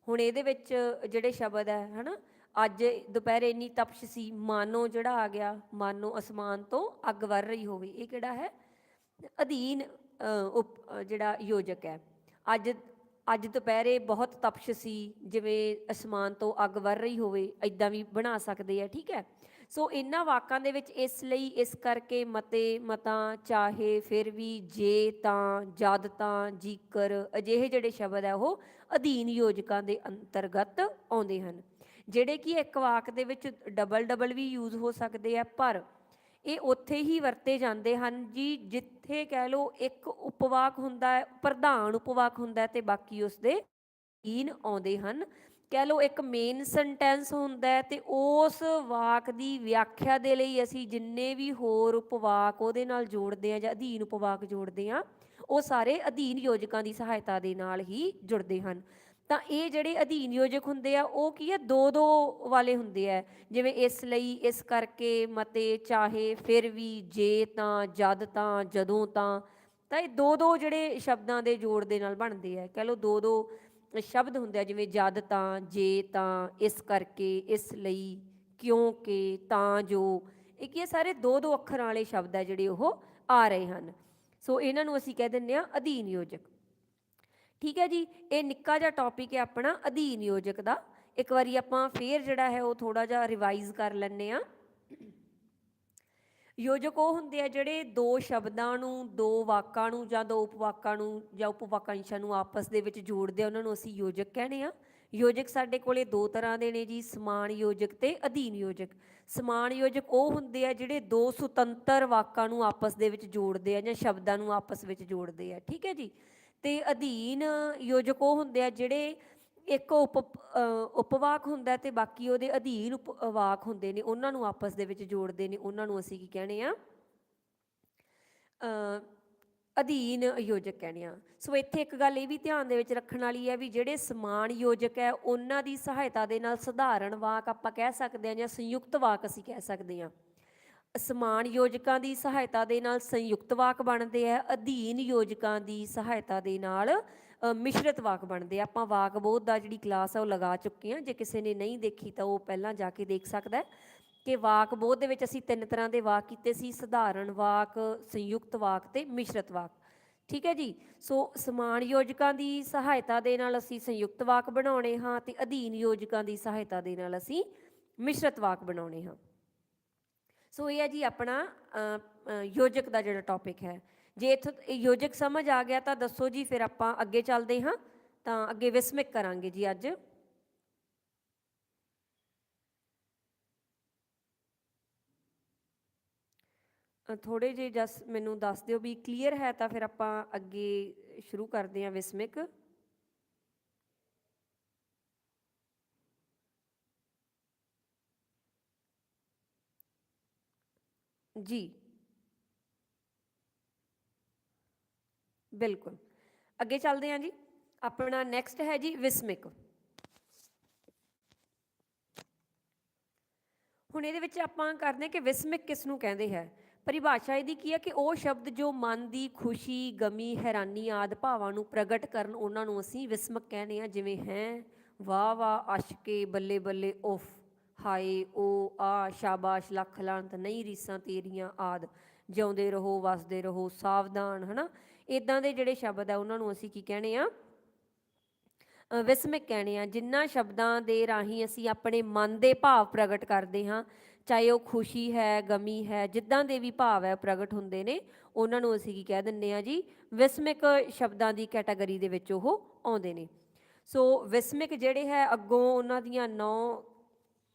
ਹੁਣ ਇਹਦੇ ਵਿੱਚ ਜਿਹੜੇ ਸ਼ਬਦ ਹੈ, ਹਨਾ, ਅੱਜ ਦੁਪਹਿਰੇ ਇੰਨੀ ਤਪਸ਼ ਸੀ ਮਾਨੋ ਜਿਹੜਾ ਆ ਗਿਆ, ਮਾਨੋ ਅਸਮਾਨ ਤੋਂ ਅੱਗ ਵਰ ਰਹੀ ਹੋਵੇ, ਇਹ ਕਿਹੜਾ ਹੈ? ਅਧੀਨ ਉਪ ਜਿਹੜਾ ਯੋਜਕ ਹੈ। ਅੱਜ ਅੱਜ ਦੁਪਹਿਰੇ ਬਹੁਤ ਤਪਸ਼ ਸੀ, ਜਿਵੇਂ ਅਸਮਾਨ ਤੋਂ ਅੱਗ ਵਰ ਰਹੀ ਹੋਵੇ ਐਦਾਂ ਵੀ ਬਣਾ ਸਕਦੇ ਆ, ਠੀਕ ਹੈ? ਸੋ ਇਹਨਾਂ ਵਾਕਾਂ ਦੇ ਵਿੱਚ ਇਸ ਲਈ ਇਸ ਕਰਕੇ ਮਤੇ, ਮਤਾਂ, ਚਾਹੇ ਫਿਰ ਵੀ ਜੇ, ਤਾਂ, ਜਦ, ਤਾਂ, ਜੀਕਰ ਅਜਿਹੇ ਜਿਹੜੇ ਸ਼ਬਦ ਹੈ ਉਹ ਅਧੀਨ ਯੋਜਕਾਂ ਦੇ ਅੰਤਰਗਤ ਆਉਂਦੇ ਹਨ। ਜਿਹੜੇ ਕਿ ਇੱਕ ਵਾਕ ਦੇ ਵਿੱਚ ਡਬਲ ਡਬਲ ਵੀ ਯੂਜ਼ ਹੋ ਸਕਦੇ ਆ, ਪਰ ਇਹ ਉੱਥੇ ਹੀ ਵਰਤੇ ਜਾਂਦੇ ਹਨ ਜੀ ਜਿੱਥੇ ਕਹਿ ਲਓ ਇੱਕ ਉਪਵਾਕ ਹੁੰਦਾ ਹੈ, ਪ੍ਰਧਾਨ ਉਪਵਾਕ ਹੁੰਦਾ ਹੈ ਤੇ ਬਾਕੀ ਉਸਦੇ ਅਧੀਨ ਆਉਂਦੇ ਹਨ। ਕਹਿ ਲਓ ਇੱਕ ਮੇਨ ਸੈਂਟੈਂਸ ਹੁੰਦਾ ਹੈ ਤੇ ਉਸ ਵਾਕ ਦੀ ਵਿਆਖਿਆ ਦੇ ਲਈ ਅਸੀਂ ਜਿੰਨੇ ਵੀ ਹੋਰ ਉਪਵਾਕ ਉਹਦੇ ਨਾਲ ਜੋੜਦੇ ਆ ਜਾਂ ਅਧੀਨ ਉਪਵਾਕ ਜੋੜਦੇ ਆ ਉਹ ਸਾਰੇ ਅਧੀਨ ਯੋਜਕਾਂ ਦੀ ਸਹਾਇਤਾ ਦੇ ਨਾਲ ਹੀ ਜੁੜਦੇ ਹਨ। ਤਾਂ ਇਹ ਜਿਹੜੇ ਅਧੀਨ ਯੋਜਕ ਹੁੰਦੇ ਆ, ਉਹ ਕੀ ਆ? ਦੋ ਦੋ ਵਾਲੇ ਹੁੰਦੇ ਆ। ਜਿਵੇਂ ਇਸ ਲਈ, ਇਸ ਕਰਕੇ, ਮਤੇ, ਚਾਹੇ, ਫਿਰ ਵੀ, ਜੇ ਤਾਂ, ਜਦ ਤਾਂ, ਜਦੋਂ ਤਾਂ। ਤਾਂ ਇਹ ਦੋ ਦੋ ਜਿਹੜੇ ਸ਼ਬਦਾਂ ਦੇ ਜੋੜ ਦੇ ਨਾਲ ਬਣਦੇ ਆ। ਕਹਿ ਲਓ ਦੋ ਦੋ ਸ਼ਬਦ ਹੁੰਦੇ ਆ, ਜਿਵੇਂ ਜਦ ਤਾਂ, ਜੇ ਤਾਂ, ਇਸ ਕਰਕੇ, ਇਸ ਲਈ ਕਿਉਂਕਿ ਤਾਂ ਜੋ ਇਹ ਕੀ ਸਾਰੇ ਦੋ ਦੋ ਅੱਖਰਾਂ ਵਾਲੇ ਸ਼ਬਦ ਆ ਜਿਹੜੇ ਉਹ ਆ ਰਹੇ ਹਨ। ਸੋ ਇਹਨਾਂ ਨੂੰ ਅਸੀਂ ਕਹਿ ਦਿੰਦੇ ਆ ਅਧੀਨ ਯੋਜਕ। ਠੀਕ ਹੈ ਜੀ, ਇਹ ਨਿੱਕਾ ਜਿਹਾ ਟੌਪਿਕ ਹੈ ਆਪਣਾ ਅਧੀਨ ਯੋਜਕ ਦਾ। ਇੱਕ ਵਾਰੀ ਆਪਾਂ ਫੇਰ ਜਿਹੜਾ ਹੈ ਉਹ ਥੋੜਾ ਜਿਹਾ ਰਿਵਾਈਜ਼ ਕਰ ਲੈਂਦੇ ਆ ਯੋਜਕ ਉਹ ਹੁੰਦੇ ਆ ਜਿਹੜੇ ਦੋ ਸ਼ਬਦਾਂ ਨੂੰ, ਦੋ ਵਾਕਾਂ ਨੂੰ ਜਾਂ ਦੋ ਉਪਵਾਕਾਂ ਨੂੰ ਜਾਂ ਉਪਵਾਕਾਂਸ਼ਾਂ ਨੂੰ ਆਪਸ ਦੇ ਵਿੱਚ ਜੋੜਦੇ ਆ, ਉਹਨਾਂ ਨੂੰ ਅਸੀਂ ਯੋਜਕ ਕਹਿੰਦੇ ਆ। ਯੋਜਕ ਸਾਡੇ ਕੋਲੇ ਦੋ ਤਰ੍ਹਾਂ ਦੇ ਨੇ ਜੀ, ਸਮਾਨ ਯੋਜਕ ਤੇ ਅਧੀਨ ਯੋਜਕ। ਸਮਾਨ ਯੋਜਕ ਉਹ ਹੁੰਦੇ ਆ ਜਿਹੜੇ ਦੋ ਸੁਤੰਤਰ ਵਾਕਾਂ ਨੂੰ ਆਪਸ ਦੇ ਵਿੱਚ ਜੋੜਦੇ ਆ ਜਾਂ ਸ਼ਬਦਾਂ ਨੂੰ ਆਪਸ ਵਿੱਚ ਜੋੜਦੇ ਆ, ਠੀਕ ਹੈ ਜੀ? ਤੇ ਅਧੀਨ ਯੋਜਕ ਉਹ ਹੁੰਦੇ ਆ ਜਿਹੜੇ ਇੱਕ ਉਪ ਅ, ਉਪਵਾਕ ਹੁੰਦਾ ਤੇ ਬਾਕੀ ਉਹਦੇ ਅਧੀਨ ਉਪਵਾਕ ਹੁੰਦੇ ਨੇ ਉਹਨਾਂ ਨੂੰ ਆਪਸ ਦੇ ਵਿੱਚ ਜੋੜਦੇ ਨੇ ਉਹਨਾਂ ਨੂੰ ਅਸੀਂ ਕੀ ਕਹਿੰਦੇ ਆ? ਅਧੀਨ ਯੋਜਕ ਕਹਿੰਦੇ ਆ। ਸੋ ਇੱਥੇ ਇੱਕ ਗੱਲ ਇਹ ਵੀ ਧਿਆਨ ਦੇ ਵਿੱਚ ਰੱਖਣ ਵਾਲੀ ਹੈ ਵੀ ਜਿਹੜੇ ਸਮਾਨ ਯੋਜਕ ਹੈ ਉਹਨਾਂ ਦੀ ਸਹਾਇਤਾ ਦੇ ਨਾਲ ਸਧਾਰਨ ਵਾਕ ਆਪਾਂ ਕਹਿ ਸਕਦੇ ਹਾਂ ਜਾਂ ਸੰਯੁਕਤ ਵਾਕ ਅਸੀਂ ਕਹਿ ਸਕਦੇ ਹਾਂ। ਸਮਾਨ ਯੋਜਕਾਂ ਦੀ ਸਹਾਇਤਾ ਦੇ ਨਾਲ ਸੰਯੁਕਤ ਵਾਕ ਬਣਦੇ ਆ ਅਧੀਨ ਯੋਜਕਾਂ ਦੀ ਸਹਾਇਤਾ ਦੇ ਨਾਲ ਮਿਸ਼ਰਤ ਵਾਕ ਬਣਦੇ ਆਪਾਂ ਵਾਕ ਬੋਧ ਦਾ ਜਿਹੜੀ ਕਲਾਸ ਆ ਉਹ ਲਗਾ ਚੁੱਕੇ ਹਾਂ। ਜੇ ਕਿਸੇ ਨੇ ਨਹੀਂ ਦੇਖੀ ਤਾਂ ਉਹ ਪਹਿਲਾਂ ਜਾ ਕੇ ਦੇਖ ਸਕਦਾ ਕਿ ਵਾਕ ਬੋਧ ਦੇ ਵਿੱਚ ਅਸੀਂ ਤਿੰਨ ਤਰ੍ਹਾਂ ਦੇ ਵਾਕ ਕੀਤੇ ਸੀ। ਸਧਾਰਨ ਵਾਕ, ਸੰਯੁਕਤ ਵਾਕ ਤੇ ਮਿਸ਼ਰਤ ਵਾਕ। ਠੀਕ ਹੈ ਜੀ? ਸੋ ਸਮਾਨ ਯੋਜਕਾਂ ਦੀ ਸਹਾਇਤਾ ਦੇ ਨਾਲ ਅਸੀਂ ਸੰਯੁਕਤ ਵਾਕ ਬਣਾਉਣੇ ਹਾਂ ਤੇ ਅਧੀਨ ਯੋਜਕਾਂ ਦੀ ਸਹਾਇਤਾ ਦੇ ਨਾਲ ਅਸੀਂ ਮਿਸ਼ਰਤ ਵਾਕ ਬਣਾਉਣੇ ਹਾਂ। ਸੋ ਇਹ ਹੈ ਜੀ ਆਪਣਾ ਯੋਜਕ ਦਾ ਜਿਹੜਾ ਟੌਪਿਕ ਹੈ। ਜੇ ਇੱਥੋਂ ਇਹ ਯੋਜਕ ਸਮਝ ਆ ਗਿਆ ਤਾਂ ਦੱਸੋ ਜੀ, ਫਿਰ ਆਪਾਂ ਅੱਗੇ ਚੱਲਦੇ ਹਾਂ। ਤਾਂ ਅੱਗੇ ਵਿਸਮਿਕ ਕਰਾਂਗੇ ਜੀ ਅੱਜ। ਥੋੜੇ ਜੇ ਜਸ ਮੈਨੂੰ ਦੱਸ ਦਿਓ ਵੀ ਕਲੀਅਰ ਹੈ ਤਾਂ ਫਿਰ ਆਪਾਂ ਅੱਗੇ ਸ਼ੁਰੂ ਕਰਦੇ ਹਾਂ ਵਿਸਮਿਕ। ਜੀ। ਬਿਲਕੁਲ। ਅੱਗੇ ਚੱਲਦੇ ਹਾਂ ਜੀ। ਆਪਣਾ ਨੈਕਸਟ ਹੈ ਜੀ ਵਿਸਮਿਕ। ਹੁਣ ਇਹਦੇ ਵਿੱਚ ਆਪਾਂ ਕਰਦੇ ਕਿ ਵਿਸਮਿਕ ਕਿਸ ਨੂੰ ਕਹਿੰਦੇ ਹੈ? ਪਰਿਭਾਸ਼ਾ ਇਹਦੀ ਕੀ ਹੈ ਕਿ ਉਹ ਸ਼ਬਦ ਜੋ ਮਨ ਦੀ ਖੁਸ਼ੀ, ਗਮੀ, ਹੈਰਾਨੀ ਆਦ ਭਾਵਾਂ ਨੂੰ ਪ੍ਰਗਟ ਕਰਨ ਉਹਨਾਂ ਨੂੰ ਅਸੀਂ ਵਿਸਮਿਕ ਕਹਿੰਦੇ ਆ ਜਿਵੇਂ ਹੈ, ਵਾਹ ਵਾਹ ਅਸ਼ਕੇ ਬੱਲੇ ਬੱਲੇ, ਉਫ, ਹਾਏ, ਓ, ਆ, ਸ਼ਾਬਾਸ਼, ਲੱਖ ਲਾਂਤ ਨਹੀਂ ਰੀਸਾਂ ਤੇਰੀਆਂ ਆਦ। ਜਿਉਂਦੇ ਰਹੋ, ਵਸਦੇ ਰਹੋ, ਸਾਵਧਾਨ, ਹਨਾ? ਇਦਾਂ ਦੇ ਜਿਹੜੇ ਸ਼ਬਦ ਆ, ਉਹਨਾਂ ਨੂੰ ਅਸੀਂ ਕੀ ਕਹਿੰਦੇ ਆ? ਵਿਸਮਿਕ ਕਹਿੰਦੇ ਆ ਜਿਨ੍ਹਾਂ ਸ਼ਬਦਾਂ ਦੇ ਰਾਹੀਂ ਅਸੀਂ ਆਪਣੇ ਮਨ ਦੇ ਭਾਵ ਪ੍ਰਗਟ ਕਰਦੇ ਹਾਂ, ਚਾਹੇ ਉਹ ਖੁਸ਼ੀ ਹੈ, ਗਮੀ ਹੈ, ਜਿੱਦਾਂ ਦੇ ਵੀ ਭਾਵ ਹੈ, ਪ੍ਰਗਟ ਹੁੰਦੇ ਨੇ, ਉਹਨਾਂ ਨੂੰ ਅਸੀਂ ਕੀ ਕਹਿ ਦਿੰਦੇ ਆ ਜੀ? ਵਿਸਮਿਕ ਸ਼ਬਦਾਂ ਦੀ ਕੈਟਾਗਰੀ ਦੇ ਵਿੱਚ ਉਹ ਆਉਂਦੇ ਨੇ। ਸੋ ਵਿਸਮਿਕ ਜਿਹੜੇ ਹੈ, ਅੱਗੋਂ ਉਹਨਾਂ ਦੀਆਂ ਨੌ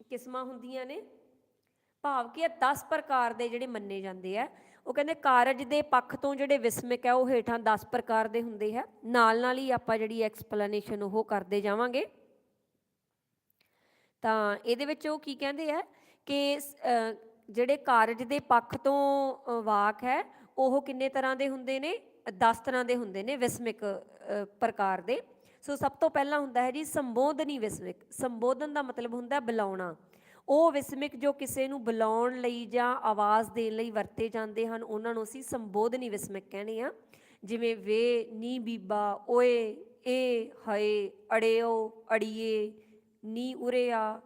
ਕਿਸਮਾਂ ਹੁੰਦੀਆਂ ਨੇ। ਭਾਵ ਕਿ ਇਹ 10 ਪ੍ਰਕਾਰ ਦੇ ਜਿਹੜੇ ਮੰਨੇ ਜਾਂਦੇ ਆ। ਉਹ ਕਹਿੰਦੇ ਕਾਰਜ ਦੇ ਪੱਖ ਤੋਂ ਜਿਹੜੇ ਵਿਸਮਿਕ ਹੈ, ਉਹ ਹੇਠਾਂ 10 ਪ੍ਰਕਾਰ ਦੇ ਹੁੰਦੇ ਹੈ। ਨਾਲ ਨਾਲ ਹੀ ਆਪਾਂ ਜਿਹੜੀ ਐਕਸਪਲੇਨੇਸ਼ਨ ਉਹ ਕਰਦੇ ਜਾਵਾਂਗੇ। ਤਾਂ ਇਹਦੇ ਵਿੱਚ ਉਹ ਕੀ ਕਹਿੰਦੇ ਆ ਕਿ ਜਿਹੜੇ ਕਾਰਜ ਦੇ ਪੱਖ ਤੋਂ ਵਾਕ ਹੈ, ਉਹ ਕਿੰਨੇ ਤਰ੍ਹਾਂ ਦੇ ਹੁੰਦੇ ਨੇ? 10 ਤਰ੍ਹਾਂ ਦੇ ਹੁੰਦੇ ਨੇ ਵਿਸਮਿਕ ਪ੍ਰਕਾਰ ਦੇ। ਸੋ ਸਭ ਤੋਂ ਪਹਿਲਾਂ ਹੁੰਦਾ ਹੈ ਜੀ ਸੰਬੋਧਨੀ ਵਿਸਮਿਕ। ਸੰਬੋਧਨ ਦਾ ਮਤਲਬ ਹੁੰਦਾ ਬੁਲਾਉਣਾ। ਉਹ ਵਿਸਮਿਕ ਜੋ ਕਿਸੇ ਨੂੰ ਬੁਲਾਉਣ ਲਈ ਜਾਂ ਆਵਾਜ਼ ਦੇਣ ਲਈ ਵਰਤੇ ਜਾਂਦੇ ਹਨ, ਉਹਨਾਂ ਨੂੰ ਅਸੀਂ ਸੰਬੋਧਨੀ ਵਿਸਮਿਕ ਕਹਿੰਦੇ ਆ ਜਿਵੇਂ ਵੇ, ਨੀ ਬੀਬਾ, ਓਏ, ਏ, ਹਏ, ਅੜਿਓ, ਅੜੀਏ, ਨੀ ਉਰੇ ਆ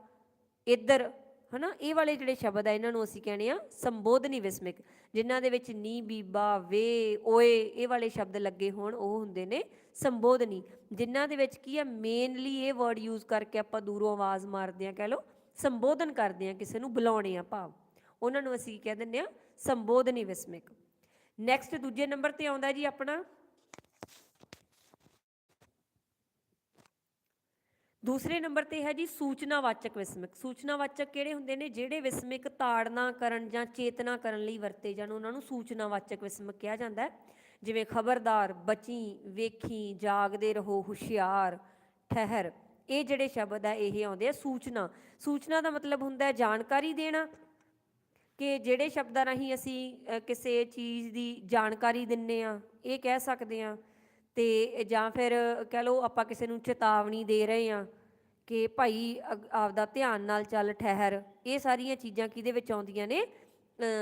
ਇੱਧਰ, ਹਨਾ, ਇਹ ਵਾਲੇ ਜਿਹੜੇ ਸ਼ਬਦ ਆ, ਇਹਨਾਂ ਨੂੰ ਅਸੀਂ ਕਹਿੰਦੇ ਆ ਸੰਬੋਧਨੀ ਵਿਸਮਿਕ। ਜਿਨ੍ਹਾਂ ਦੇ ਵਿੱਚ ਨੀ ਬੀਬਾ, ਵੇ, ਓਏ, ਇਹ ਵਾਲੇ ਸ਼ਬਦ ਲੱਗੇ ਹੋਣ, ਉਹ ਹੁੰਦੇ ਨੇ ਸੰਬੋਧਨੀ। ਜਿਨ੍ਹਾਂ ਦੇ ਵਿੱਚ ਕੀ ਆ ਮੇਨਲੀ ਇਹ ਵਰਡ ਯੂਜ਼ ਕਰਕੇ ਆਪਾਂ ਦੂਰੋਂ ਆਵਾਜ਼ ਮਾਰਦੇ ਆ ਕਹਿ ਲਓ। ਸੰਬੋਧਨ ਕਰਦੇ ਆ ਕਿਸੇ ਨੂੰ, ਬੁਲਾਉਣੇ ਆ ਭਾਵ। ਉਹਨਾਂ ਨੂੰ ਅਸੀਂ ਕਹਿ ਦਿੰਦੇ ਆ ਸੰਬੋਧਨੀ ਵਿਸਮਿਕ। ਨੈਕਸਟ ਦੂਜੇ ਨੰਬਰ ਤੇ ਆਉਂਦਾ ਜੀ ਆਪਣਾ। ਦੂਸਰੇ ਨੰਬਰ ਤੇ ਹੈ ਜੀ, ਸੂਚਨਾਵਾਚਕ ਵਿਸਮਿਕ। ਸੂਚਨਾਵਾਚਕ ਕਿਹੜੇ ਹੁੰਦੇ ਨੇ? ਜਿਹੜੇ ਵਿਸਮਿਕ ਤਾੜਨਾ ਕਰਨ ਜਾਂ ਚੇਤਨਾ ਕਰਨ ਲਈ ਵਰਤੇ ਜਾਣ, ਉਹਨਾਂ ਨੂੰ ਸੂਚਨਾਵਾਚਕ ਵਿਸਮਿਕ ਕਿਹਾ ਜਾਂਦਾ ਹੈ। ਜਿਵੇਂ ਖਬਰਦਾਰ, ਬਚੀ, ਵੇਖੀ, ਜਾਗਦੇ ਰਹੋ, ਹੁਸ਼ਿਆਰ, ਠਹਿਰ। ਇਹ ਜਿਹੜੇ ਸ਼ਬਦ ਆ, ਇਹ ਆਉਂਦੇ ਆ ਸੂਚਨਾ। ਸੂਚਨਾ ਦਾ ਮਤਲਬ ਹੁੰਦਾ ਹੈ ਜਾਣਕਾਰੀ ਦੇਣਾ ਕਿ ਜਿਹੜੇ ਸ਼ਬਦਾਂ ਰਾਹੀਂ ਅਸੀਂ ਕਿਸੇ ਚੀਜ਼ ਦੀ ਜਾਣਕਾਰੀ ਦਿੰਨੇ ਆ, ਇਹ ਕਹਿ ਸਕਦੇ ਆ। ਤੇ ਜਾਂ ਫਿਰ ਕਹਿ ਲਓ ਆਪਾਂ ਕਿਸੇ ਨੂੰ ਚੇਤਾਵਨੀ ਦੇ ਰਹੇ ਆ ਕਿ ਭਾਈ ਅਗ- ਆਪਦਾ ਧਿਆਨ ਨਾਲ ਚੱਲ, ਠਹਿਰ। ਇਹ ਸਾਰੀਆਂ ਚੀਜ਼ਾਂ ਕਿਹਦੇ ਵਿੱਚ ਆਉਂਦੀਆਂ ਨੇ?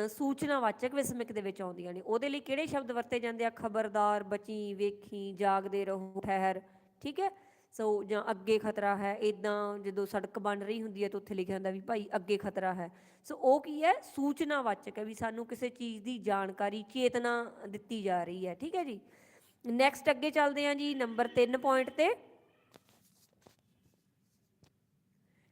ਸੂਚਨਾਵਾਚਕ ਵਿਸਮਿਕ ਦੇ ਵਿੱਚ ਆਉਂਦੀਆਂ ਨੇ। ਉਹਦੇ ਲਈ ਕਿਹੜੇ ਸ਼ਬਦ ਵਰਤੇ ਜਾਂਦੇ ਆ? ਖਬਰਦਾਰ, ਬਚੀ, ਵੇਖੀ, ਜਾਗਦੇ ਰਹੋ, ਠਹਿਰ। ਠੀਕ ਹੈ? ਸੋ ਜਾਂ ਅੱਗੇ ਖਤਰਾ ਹੈ ਇਦਾਂ ਜਦੋਂ ਸੜਕ ਬਣ ਰਹੀ ਹੁੰਦੀ ਹੈ ਤਾਂ ਉੱਥੇ ਲਿਖਿਆ ਹੁੰਦਾ ਵੀ ਭਾਈ ਅੱਗੇ ਖਤਰਾ ਹੈ। ਸੋ ਉਹ ਕੀ ਹੈ? ਸੂਚਨਾਵਾਚਕ ਹੈ ਵੀ ਸਾਨੂੰ ਕਿਸੇ ਚੀਜ਼ ਦੀ ਜਾਣਕਾਰੀ, ਚੇਤਨਾ ਦਿੱਤੀ ਜਾ ਰਹੀ ਹੈ। ਠੀਕ ਹੈ ਜੀ? ਨੈਕਸਟ ਅੱਗੇ ਚੱਲਦੇ ਹਾਂ ਜੀ, ਨੰਬਰ 3 ਪੁਆਇੰਟ ਤੇ।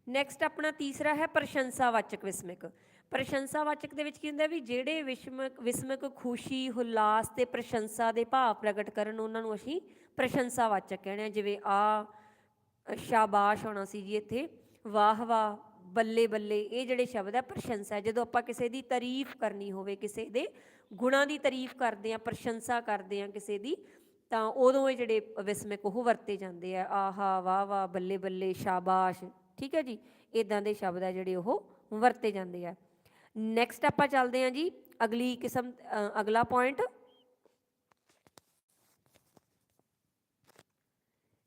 ਨੈਕਸਟ ਆਪਣਾ ਤੀਸਰਾ ਹੈ ਪ੍ਰਸ਼ੰਸਾਵਾਚਕ ਵਿਸਮਿਕ। ਪ੍ਰਸ਼ੰਸਾਵਾਚਕ ਦੇ ਵਿੱਚ ਕੀ ਹੁੰਦਾ ਵੀ ਜਿਹੜੇ ਵਿਸ਼ਮਕ, ਵਿਸਮਿਕ, ਖੁਸ਼ੀ, ਹੁਲਾਸ ਤੇ ਪ੍ਰਸ਼ੰਸਾ ਦੇ ਭਾਵ ਪ੍ਰਗਟ ਕਰਨ, ਉਹਨਾਂ ਨੂੰ ਅਸੀਂ ਪ੍ਰਸ਼ੰਸਾਵਾਚਕ ਕਹਿਣਾ ਜਿਵੇਂ ਆ ਸ਼ਾਬਾਸ਼ ਹੋਣਾ ਸੀ ਜੀ ਇੱਥੇ, ਵਾਹ ਵਾਹ, ਬੱਲੇ ਬੱਲੇ, ਇਹ ਜਿਹੜੇ ਸ਼ਬਦ ਹੈ ਪ੍ਰਸ਼ੰਸਾ ਜਦੋਂ ਆਪਾਂ ਕਿਸੇ ਦੀ ਤਾਰੀਫ ਕਰਨੀ ਹੋਵੇ, ਕਿਸੇ ਦੇ ਗੁਣਾਂ ਦੀ ਤਾਰੀਫ ਕਰਦੇ ਆ ਪ੍ਰਸ਼ੰਸਾ ਕਰਦੇ ਆ ਕਿਸੇ ਦੀ, ਤਾਂ ਉਦੋਂ ਇਹ ਜਿਹੜੇ ਵਿਸਮਿਕ ਉਹ ਵਰਤੇ ਜਾਂਦੇ ਆ। ਆਹਾ, ਵਾਹ ਵਾਹ, ਬੱਲੇ ਬੱਲੇ, ਸ਼ਾਬਾਸ਼, ਠੀਕ ਹੈ ਜੀ? ਇਦਾਂ ਦੇ ਸ਼ਬਦ ਆ ਜਿਹੜੇ ਉਹ ਵਰਤੇ ਜਾਂਦੇ ਆ। ਨੈਕਸਟ ਆਪਾਂ ਚੱਲਦੇ ਹਾਂ ਜੀ, ਅਗਲੀ ਕਿਸਮ ਅਗਲਾ ਪੁਆਇੰਟ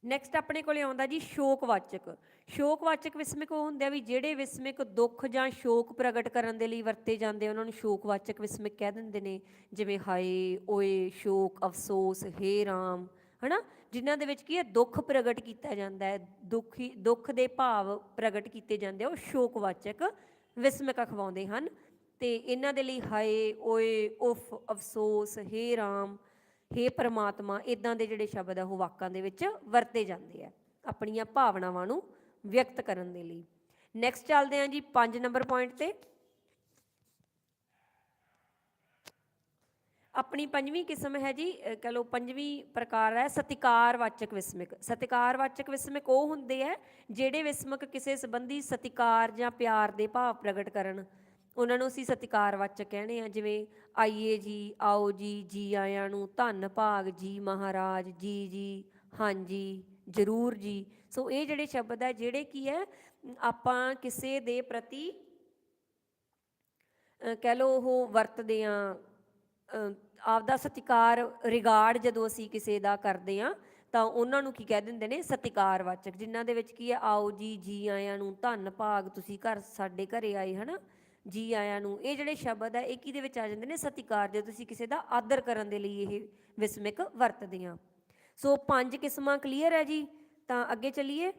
ਨੈਕਸਟ ਆਪਣੇ ਕੋਲੇ ਆਉਂਦਾ ਜੀ ਸ਼ੋਕਵਾਚਕ। ਸ਼ੋਕਵਾਚਕ ਵਿਸਮਿਕ ਉਹ ਹੁੰਦੇ ਆ ਵੀ ਜਿਹੜੇ ਵਿਸਮਿਕ ਦੁੱਖ ਜਾਂ ਸ਼ੋਕ ਪ੍ਰਗਟ ਕਰਨ ਦੇ ਲਈ ਵਰਤੇ ਜਾਂਦੇ ਉਹਨਾਂ ਨੂੰ ਸ਼ੋਕਵਾਚਕ ਵਿਸਮਿਕ ਕਹਿ ਦਿੰਦੇ ਨੇ। ਜਿਵੇਂ ਹਾਏ, ਓਏ, ਸ਼ੋਕ, ਅਫਸੋਸ, ਹੇ ਰਾਮ, ਹਨਾ? ਜਿਨ੍ਹਾਂ ਦੇ ਵਿੱਚ ਕੀ ਹੈ? ਦੁੱਖ ਪ੍ਰਗਟ ਕੀਤਾ ਜਾਂਦਾ ਹੈ। ਦੁਖੀ, ਦੁੱਖ ਦੇ ਭਾਵ ਪ੍ਰਗਟ ਕੀਤੇ ਜਾਂਦੇ ਆ, ਉਹ ਸ਼ੋਕਵਾਚਕ ਵਿਸਮਿਕ ਅਖਵਾਉਂਦੇ ਹਨ। ਤੇ ਇਹਨਾਂ ਦੇ ਲਈ ਹਾਏ, ਓਏ, ਉਫ, ਅਫਸੋਸ, ਹੇ ਰਾਮ ਹੇ ਪ੍ਰਮਾਤਮਾ ਇਦਾਂ ਦੇ ਜਿਹੜੇ ਸ਼ਬਦ ਆ ਉਹ ਵਾਕਾਂ ਦੇ ਵਿੱਚ ਵਰਤੇ ਜਾਂਦੇ ਆ ਆਪਣੀਆਂ ਭਾਵਨਾਵਾਂ ਨੂੰ ਵਿਅਕਤ ਕਰਨ ਦੇ ਲਈ। ਨੈਕਸਟ ਚੱਲਦੇ ਹਾਂ ਜੀ 5 ਨੰਬਰ ਪੁਆਇੰਟ ਤੇ। ਆਪਣੀ ਪੰਜਵੀਂ ਕਿਸਮ ਹੈ ਜੀ ਅ, ਕਹ ਲਓ ਪੰਜਵੀਂ ਪ੍ਰਕਾਰ ਹੈ ਸਤਿਕਾਰਵਾਚਕ ਵਿਸਮਿਕ। ਸਤਿਕਾਰਵਾਚਕ ਵਿਸਮਿਕ ਉਹ ਹੁੰਦੇ ਆ ਜਿਹੜੇ ਵਿਸਮਿਕ ਕਿਸੇ ਸੰਬੰਧੀ ਸਤਿਕਾਰ ਜਾਂ ਪਿਆਰ ਦੇ ਭਾਵ ਪ੍ਰਗਟ ਕਰਨ। ਉਹਨਾਂ ਨੂੰ ਅਸੀਂ ਸਤਿਕਾਰਵਾਚਕ ਕਹਿੰਦੇ ਆ, ਜਿਵੇਂ ਆਈਏ ਜੀ, ਆਓ ਜੀ ਜੀ ਆਇਆਂ ਨੂੰ ਧੰਨ ਭਾਗ ਜੀ ਮਹਾਰਾਜ, ਜੀ ਜੀ, ਹਾਂਜੀ, ਜਰੂਰ ਜੀ। ਸੋ ਇਹ ਜਿਹੜੇ ਸ਼ਬਦ ਹੈ, ਜਿਹੜੇ ਕੀ ਹੈ, ਆਪਾਂ ਕਿਸੇ ਦੇ ਪ੍ਰਤੀ ਕਹਿ ਲਓ ਉਹ ਵਰਤਦੇ ਆ ਆਪਦਾ ਸਤਿਕਾਰ ਰਿਗਾਰਡ ਜਦੋਂ ਅਸੀਂ ਕਿਸੇ ਦਾ ਕਰਦੇ ਆ ਤਾਂ ਉਹਨਾਂ ਨੂੰ ਕੀ ਕਹਿ ਦਿੰਦੇ ਨੇ? ਸਤਿਕਾਰਵਾਚਕ ਜਿਨ੍ਹਾਂ ਦੇ ਵਿੱਚ ਕੀ ਹੈ? ਆਓ ਜੀ ਜੀ ਆਇਆਂ ਨੂੰ ਧੰਨ ਭਾਗ ਤੁਸੀਂ ਘਰ ਸਾਡੇ ਘਰੇ ਆਏ, ਹਨਾ? ਜੀ ਆਇਆਂ ਨੂੰ। ਇਹ ਜਿਹੜੇ ਸ਼ਬਦ ਆ, ਇਹ ਕਿਹਦੇ ਵਿੱਚ ਆ ਜਾਂਦੇ ਨੇ? ਸਤਿਕਾਰ ਜੇ ਤੁਸੀਂ ਕਿਸੇ ਦਾ ਆਦਰ ਕਰਨ ਦੇ ਲਈ ਇਹ ਵਿਸਮਿਕ ਵਰਤਦੇ ਆ। ਸੋ ਪੰਜ ਕਿਸਮਾਂ ਕਲੀਅਰ ਹੈ ਜੀ, ਤਾਂ ਅੱਗੇ ਚੱਲੀਏ।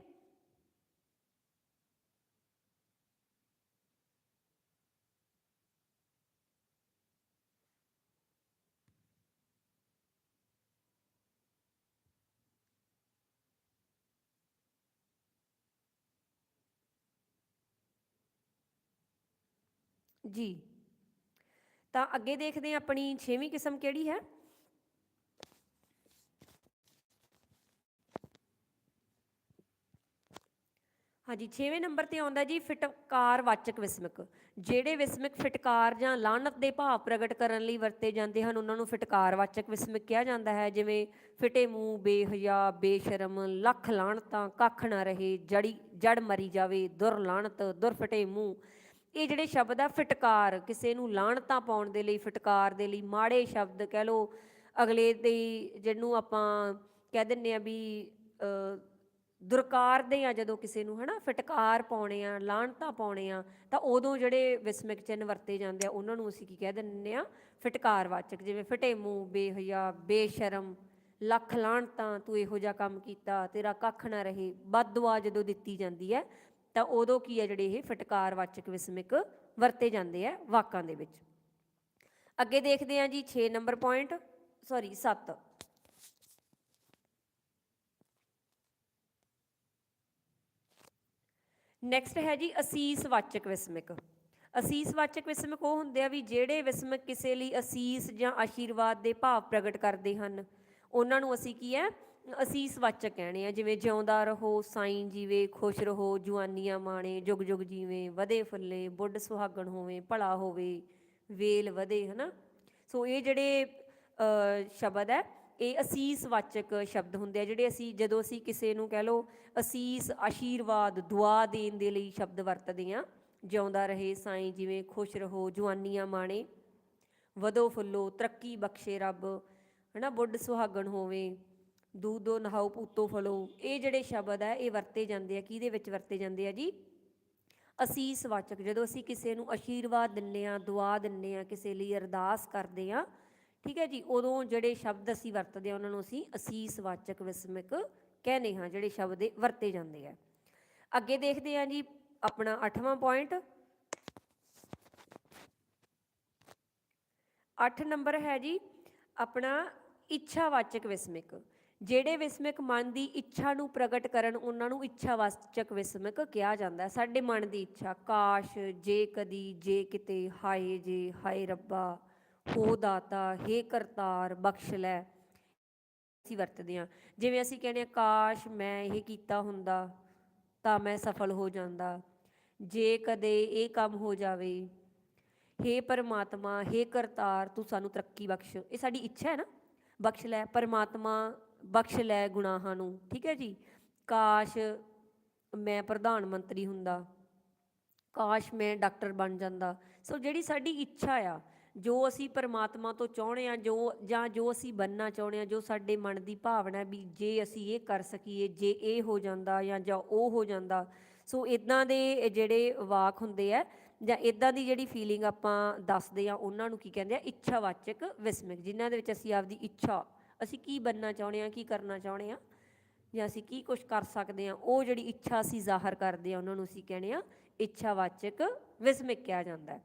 ਜੀ। ਤਾਂ ਅੱਗੇ ਦੇਖਦੇ ਹਾਂ ਆਪਣੀ 6ਵੀਂ ਕਿਸਮ ਕਿਹੜੀ ਹੈ। ਹਾਂਜੀ 6ਵੇਂ ਨੰਬਰ ਤੇ ਆਉਂਦਾ ਜੀ ਫਿਟਕਾਰ ਵਾਚਕ ਵਿਸਮਿਕ। ਜਿਹੜੇ ਵਿਸਮਿਕ ਫਿਟਕਾਰ ਜਾਂ ਲਾਹਨਤ ਦੇ ਭਾਵ ਪ੍ਰਗਟ ਕਰਨ ਲਈ ਵਰਤੇ ਜਾਂਦੇ ਹਨ, ਉਹਨਾਂ ਨੂੰ ਫਿਟਕਾਰ ਵਾਚਕ ਵਿਸਮਿਕ ਕਿਹਾ ਜਾਂਦਾ ਹੈ। ਜਿਵੇਂ ਫਿਟੇ ਮੂੰਹ, ਬੇਹਯਾ, ਬੇਸ਼ਰਮ, ਲੱਖ ਲਾਹਨਤਾਂ, ਕੱਖ ਨਾ ਰਹੇ, ਜੜੀ, ਜੜ ਮਰੀ ਜਾਵੇ, ਦੁਰ ਲਾਹਨਤ, ਦੁਰ ਫਿਟੇ ਮੂੰਹ। ਇਹ ਜਿਹੜੇ ਸ਼ਬਦ ਆ, ਫਿਟਕਾਰ, ਕਿਸੇ ਨੂੰ ਲਾਣਤਾ ਪਾਉਣ ਦੇ ਲਈ, ਫਿਟਕਾਰ ਦੇ ਲਈ, ਮਾੜੇ ਸ਼ਬਦ ਕਹਿ ਲਓ, ਅਗਲੇ ਦੇ ਜਿਹਨੂੰ ਆਪਾਂ ਕਹਿ ਦਿੰਨੇ ਆ ਵੀ ਦੁਰਕਾਰਦੇ ਆ ਜਦੋਂ ਕਿਸੇ ਨੂੰ ਹਨਾ, ਫਿਟਕਾਰ ਪਾਉਣੇ ਆ ਲਾਹਣਤਾਂ ਪਾਉਣੇ ਆ, ਤਾਂ ਉਦੋਂ ਜਿਹੜੇ ਵਿਸਮਿਕ ਚਿੰਨ ਵਰਤੇ ਜਾਂਦੇ ਆ, ਉਹਨਾਂ ਨੂੰ ਅਸੀਂ ਕੀ ਕਹਿ ਦਿੰਨੇ ਆ? ਫਿਟਕਾਰਵਾਚਕ, ਜਿਵੇਂ ਫਿਟੇ ਮੂੰਹ ਬੇਹਯਾ ਬੇਸ਼ਰਮ, ਲੱਖ ਲਾਹਣਤਾਂ ਤੂੰ ਇਹੋ ਜਿਹਾ ਕੰਮ ਕੀਤਾ, ਤੇਰਾ ਕੱਖ ਨਾ ਰਹੇ, ਬਦਦੁਆ ਜਦੋਂ ਦਿੱਤੀ ਜਾਂਦੀ ਹੈ ਤਾਂ ਉਦੋਂ ਕੀ ਹੈ ਜਿਹੜੇ ਇਹ ਫਟਕਾਰ ਵਾਚਕ ਵਿਸਮਿਕ ਵਰਤੇ ਜਾਂਦੇ ਆ ਵਾਕਾਂ ਦੇ ਵਿੱਚ। ਅੱਗੇ ਦੇਖਦੇ ਹਾਂ ਜੀ 6 ਨੰਬਰ ਪੁਆਇੰਟ ਸੌਰੀ 7 ਨੈਕਸਟ ਹੈ ਜੀ ਅਸੀਸ ਵਾਚਕ ਵਿਸਮਿਕ। ਅਸੀਸ ਵਾਚਕ ਵਿਸਮਿਕ ਉਹ ਹੁੰਦੇ ਆ ਵੀ ਜਿਹੜੇ ਵਿਸਮਿਕ ਕਿਸੇ ਲਈ ਅਸੀਸ ਜਾਂ ਆਸ਼ੀਰਵਾਦ ਦੇ ਭਾਵ ਪ੍ਰਗਟ ਕਰਦੇ ਹਨ, ਉਹਨਾਂ ਨੂੰ ਅਸੀਂ ਕੀ ਹੈ ਅਸੀਸਵਾਚਕ ਕਹਿੰਦੇ ਆ, ਜਿਵੇਂ ਜਿਉਂਦਾ ਰਹੋ, ਸਾਈਂ ਜੀਵੇ, ਖੁਸ਼ ਰਹੋ ਜੁਆਨੀਆਂ ਮਾਣੇ, ਜੁਗ ਜੁਗ ਜੀਵੇ, ਵਧੇ ਫੁੱਲੇ, ਬੁੱਢ ਸੁਹਾਗਣ ਹੋਵੇ, ਭਲਾ ਹੋਵੇ, ਵੇਲ ਵਧੇ, ਹਨਾ? ਸੋ ਇਹ ਜਿਹੜੇ ਸ਼ਬਦ ਹੈ, ਇਹ ਅਸੀਸਵਾਚਕ ਸ਼ਬਦ ਹੁੰਦੇ ਆ, ਜਿਹੜੇ ਅਸੀਂ, ਜਦੋਂ ਅਸੀਂ ਕਿਸੇ ਨੂੰ ਕਹਿ ਲਓ, ਅਸੀਸ ਆਸ਼ੀਰਵਾਦ, ਦੁਆ ਦੇਣ ਦੇ ਲਈ ਸ਼ਬਦ ਵਰਤਦੇ ਆ ਜਿਉਂਦਾ ਰਹੇ, ਸਾਈਂ ਜਿਵੇਂ, ਖੁਸ਼ ਰਹੋ, ਜਵਾਨੀਆਂ ਮਾਣੇ, ਵਧੋ ਫੁੱਲੋ, ਤਰੱਕੀ ਬਖਸ਼ੇ ਰੱਬ, ਹਨਾ? ਬੁੱਢ ਸੁਹਾਗਣ ਹੋਵੇ ਦੂਦੋ ਨਹਾਓ, ਪੂਤੋ ਫਲੋ ਇਹ ਜਿਹੜੇ ਸ਼ਬਦ ਹੈ ਇਹ ਵਰਤੇ ਜਾਂਦੇ ਆ। ਕਿਹਦੇ ਵਿੱਚ ਵਰਤੇ ਜਾਂਦੇ ਆ ਜੀ? ਅਸੀਸ ਵਾਚਕ। ਜਦੋਂ ਅਸੀਂ ਕਿਸੇ ਨੂੰ ਅਸ਼ੀਰਵਾਦ ਦਿੰਨੇ ਆ, ਦੁਆ ਦਿੰਨੇ ਆ, ਕਿਸੇ ਲਈ ਅਰਦਾਸ ਕਰਦੇ ਆ, ਠੀਕ ਹੈ ਜੀ, ਉਦੋਂ ਜਿਹੜੇ ਸ਼ਬਦ ਅਸੀਂ ਵਰਤਦੇ ਆ, ਉਹਨਾਂ ਨੂੰ ਅਸੀਂ ਅਸੀਸ ਵਾਚਕ ਵਿਸਮਿਕ ਕਹਿੰਦੇ ਹਾਂ, ਜਿਹੜੇ ਸ਼ਬਦ ਵਰਤੇ ਜਾਂਦੇ ਆ। ਅੱਗੇ ਦੇਖਦੇ ਆ ਜੀ, ਆਪਣਾ 8ਵਾਂ ਪੁਆਇੰਟ 8 ਨੰਬਰ ਹੈ ਜੀ, ਆਪਣਾ ਇੱਛਾਵਾਚਕ ਵਿਸਮਿਕ। ਜਿਹੜੇ ਵਿਸਮਿਕ ਮਨ ਦੀ ਇੱਛਾ ਨੂੰ ਪ੍ਰਗਟ ਕਰਨ, ਉਹਨਾਂ ਨੂੰ ਇੱਛਾਵਾਚਕ ਵਿਸਮਿਕ ਕਿਹਾ ਜਾਂਦਾ ਹੈ। ਸਾਡੇ ਮਨ ਦੀ ਇੱਛਾ, ਕਾਸ਼, ਜੇ ਕਦੀ, ਜੇ ਕਿਤੇ, ਹਾਏ ਜੇ, ਹਾਏ ਰੱਬਾ, ਹੋ ਦਾਤਾ, ਹੇ ਕਰਤਾਰ, ਬਖਸ਼ ਲੈ। ਅਸੀਂ ਵਰਤਦੇ ਹਾਂ। ਜਿਵੇਂ ਅਸੀਂ ਕਹਿੰਦੇ ਹਾਂ, ਕਾਸ਼ ਮੈਂ ਇਹ ਕੀਤਾ ਹੁੰਦਾ, ਤਾਂ ਮੈਂ ਸਫਲ ਹੋ ਜਾਂਦਾ। ਜੇ ਕਦੇ ਇਹ ਕੰਮ ਹੋ ਜਾਵੇ, ਹੇ ਪਰਮਾਤਮਾ, ਹੇ ਕਰਤਾਰ, ਤੂੰ ਸਾਨੂੰ ਤਰੱਕੀ ਬਖਸ਼। ਇਹ ਸਾਡੀ ਇੱਛਾ ਹੈ ਨਾ। ਬਖਸ਼ ਲੈ, ਪਰਮਾਤਮਾ ਬਖਸ਼ ਲੈ ਗੁਨਾਹਾਂ ਨੂੰ, ਠੀਕ ਹੈ ਜੀ? ਕਾਸ਼ ਮੈਂ ਪ੍ਰਧਾਨ ਮੰਤਰੀ ਹੁੰਦਾ, ਕਾਸ਼ ਮੈਂ ਡਾਕਟਰ ਬਣ ਜਾਂਦਾ। ਸੋ ਜਿਹੜੀ ਸਾਡੀ ਇੱਛਾ ਆ, ਜੋ ਅਸੀਂ ਪਰਮਾਤਮਾ ਤੋਂ ਚਾਹੁੰਦੇ ਆ ਜੋ ਜਾਂ ਜੋ ਅਸੀਂ ਬੰਨਣਾ ਚਾਹੁੰਦੇ ਆ ਜੋ ਸਾਡੇ ਮਨ ਦੀ ਭਾਵਨਾ ਵੀ ਜੇ ਅਸੀਂ ਇਹ ਕਰ ਸਕੀਏ, ਜੇ ਇਹ ਹੋ ਜਾਂਦਾ ਜਾਂ ਜਾਂ ਉਹ ਹੋ ਜਾਂਦਾ, ਸੋ ਇਦਾਂ ਦੇ ਜਿਹੜੇ ਵਾਕ ਹੁੰਦੇ ਆ, ਜਾਂ ਇਦਾਂ ਦੀ ਜਿਹੜੀ ਫੀਲਿੰਗ ਆਪਾਂ ਦੱਸਦੇ ਆ, ਉਹਨਾਂ ਨੂੰ ਕੀ ਕਹਿੰਦੇ ਆ? ਇੱਛਾਵਾਚਕ ਵਿਸਮਿਕ, ਜਿਨ੍ਹਾਂ ਦੇ ਵਿੱਚ ਅਸੀਂ ਆਪਦੀ ਇੱਛਾ ਅਸੀਂ ਕੀ ਬੰਨਣਾ ਚਾਹੁੰਦੇ ਆ ਕੀ ਕਰਨਾ ਚਾਹੁੰਦੇ ਆ ਜਾਂ ਅਸੀਂ ਕੀ ਕੁਝ ਕਰ ਸਕਦੇ ਆ ਉਹ ਜਿਹੜੀ ਇੱਛਾ ਅਸੀਂ ਜ਼ਾਹਰ ਕਰਦੇ ਆ ਉਹਨਾਂ ਨੂੰ ਅਸੀਂ ਕਹਿੰਦੇ ਆ ਇੱਛਾਵਾਚਕ ਵਿਸਮਿਕ ਕਿਹਾ ਜਾਂਦਾ ਹੈ।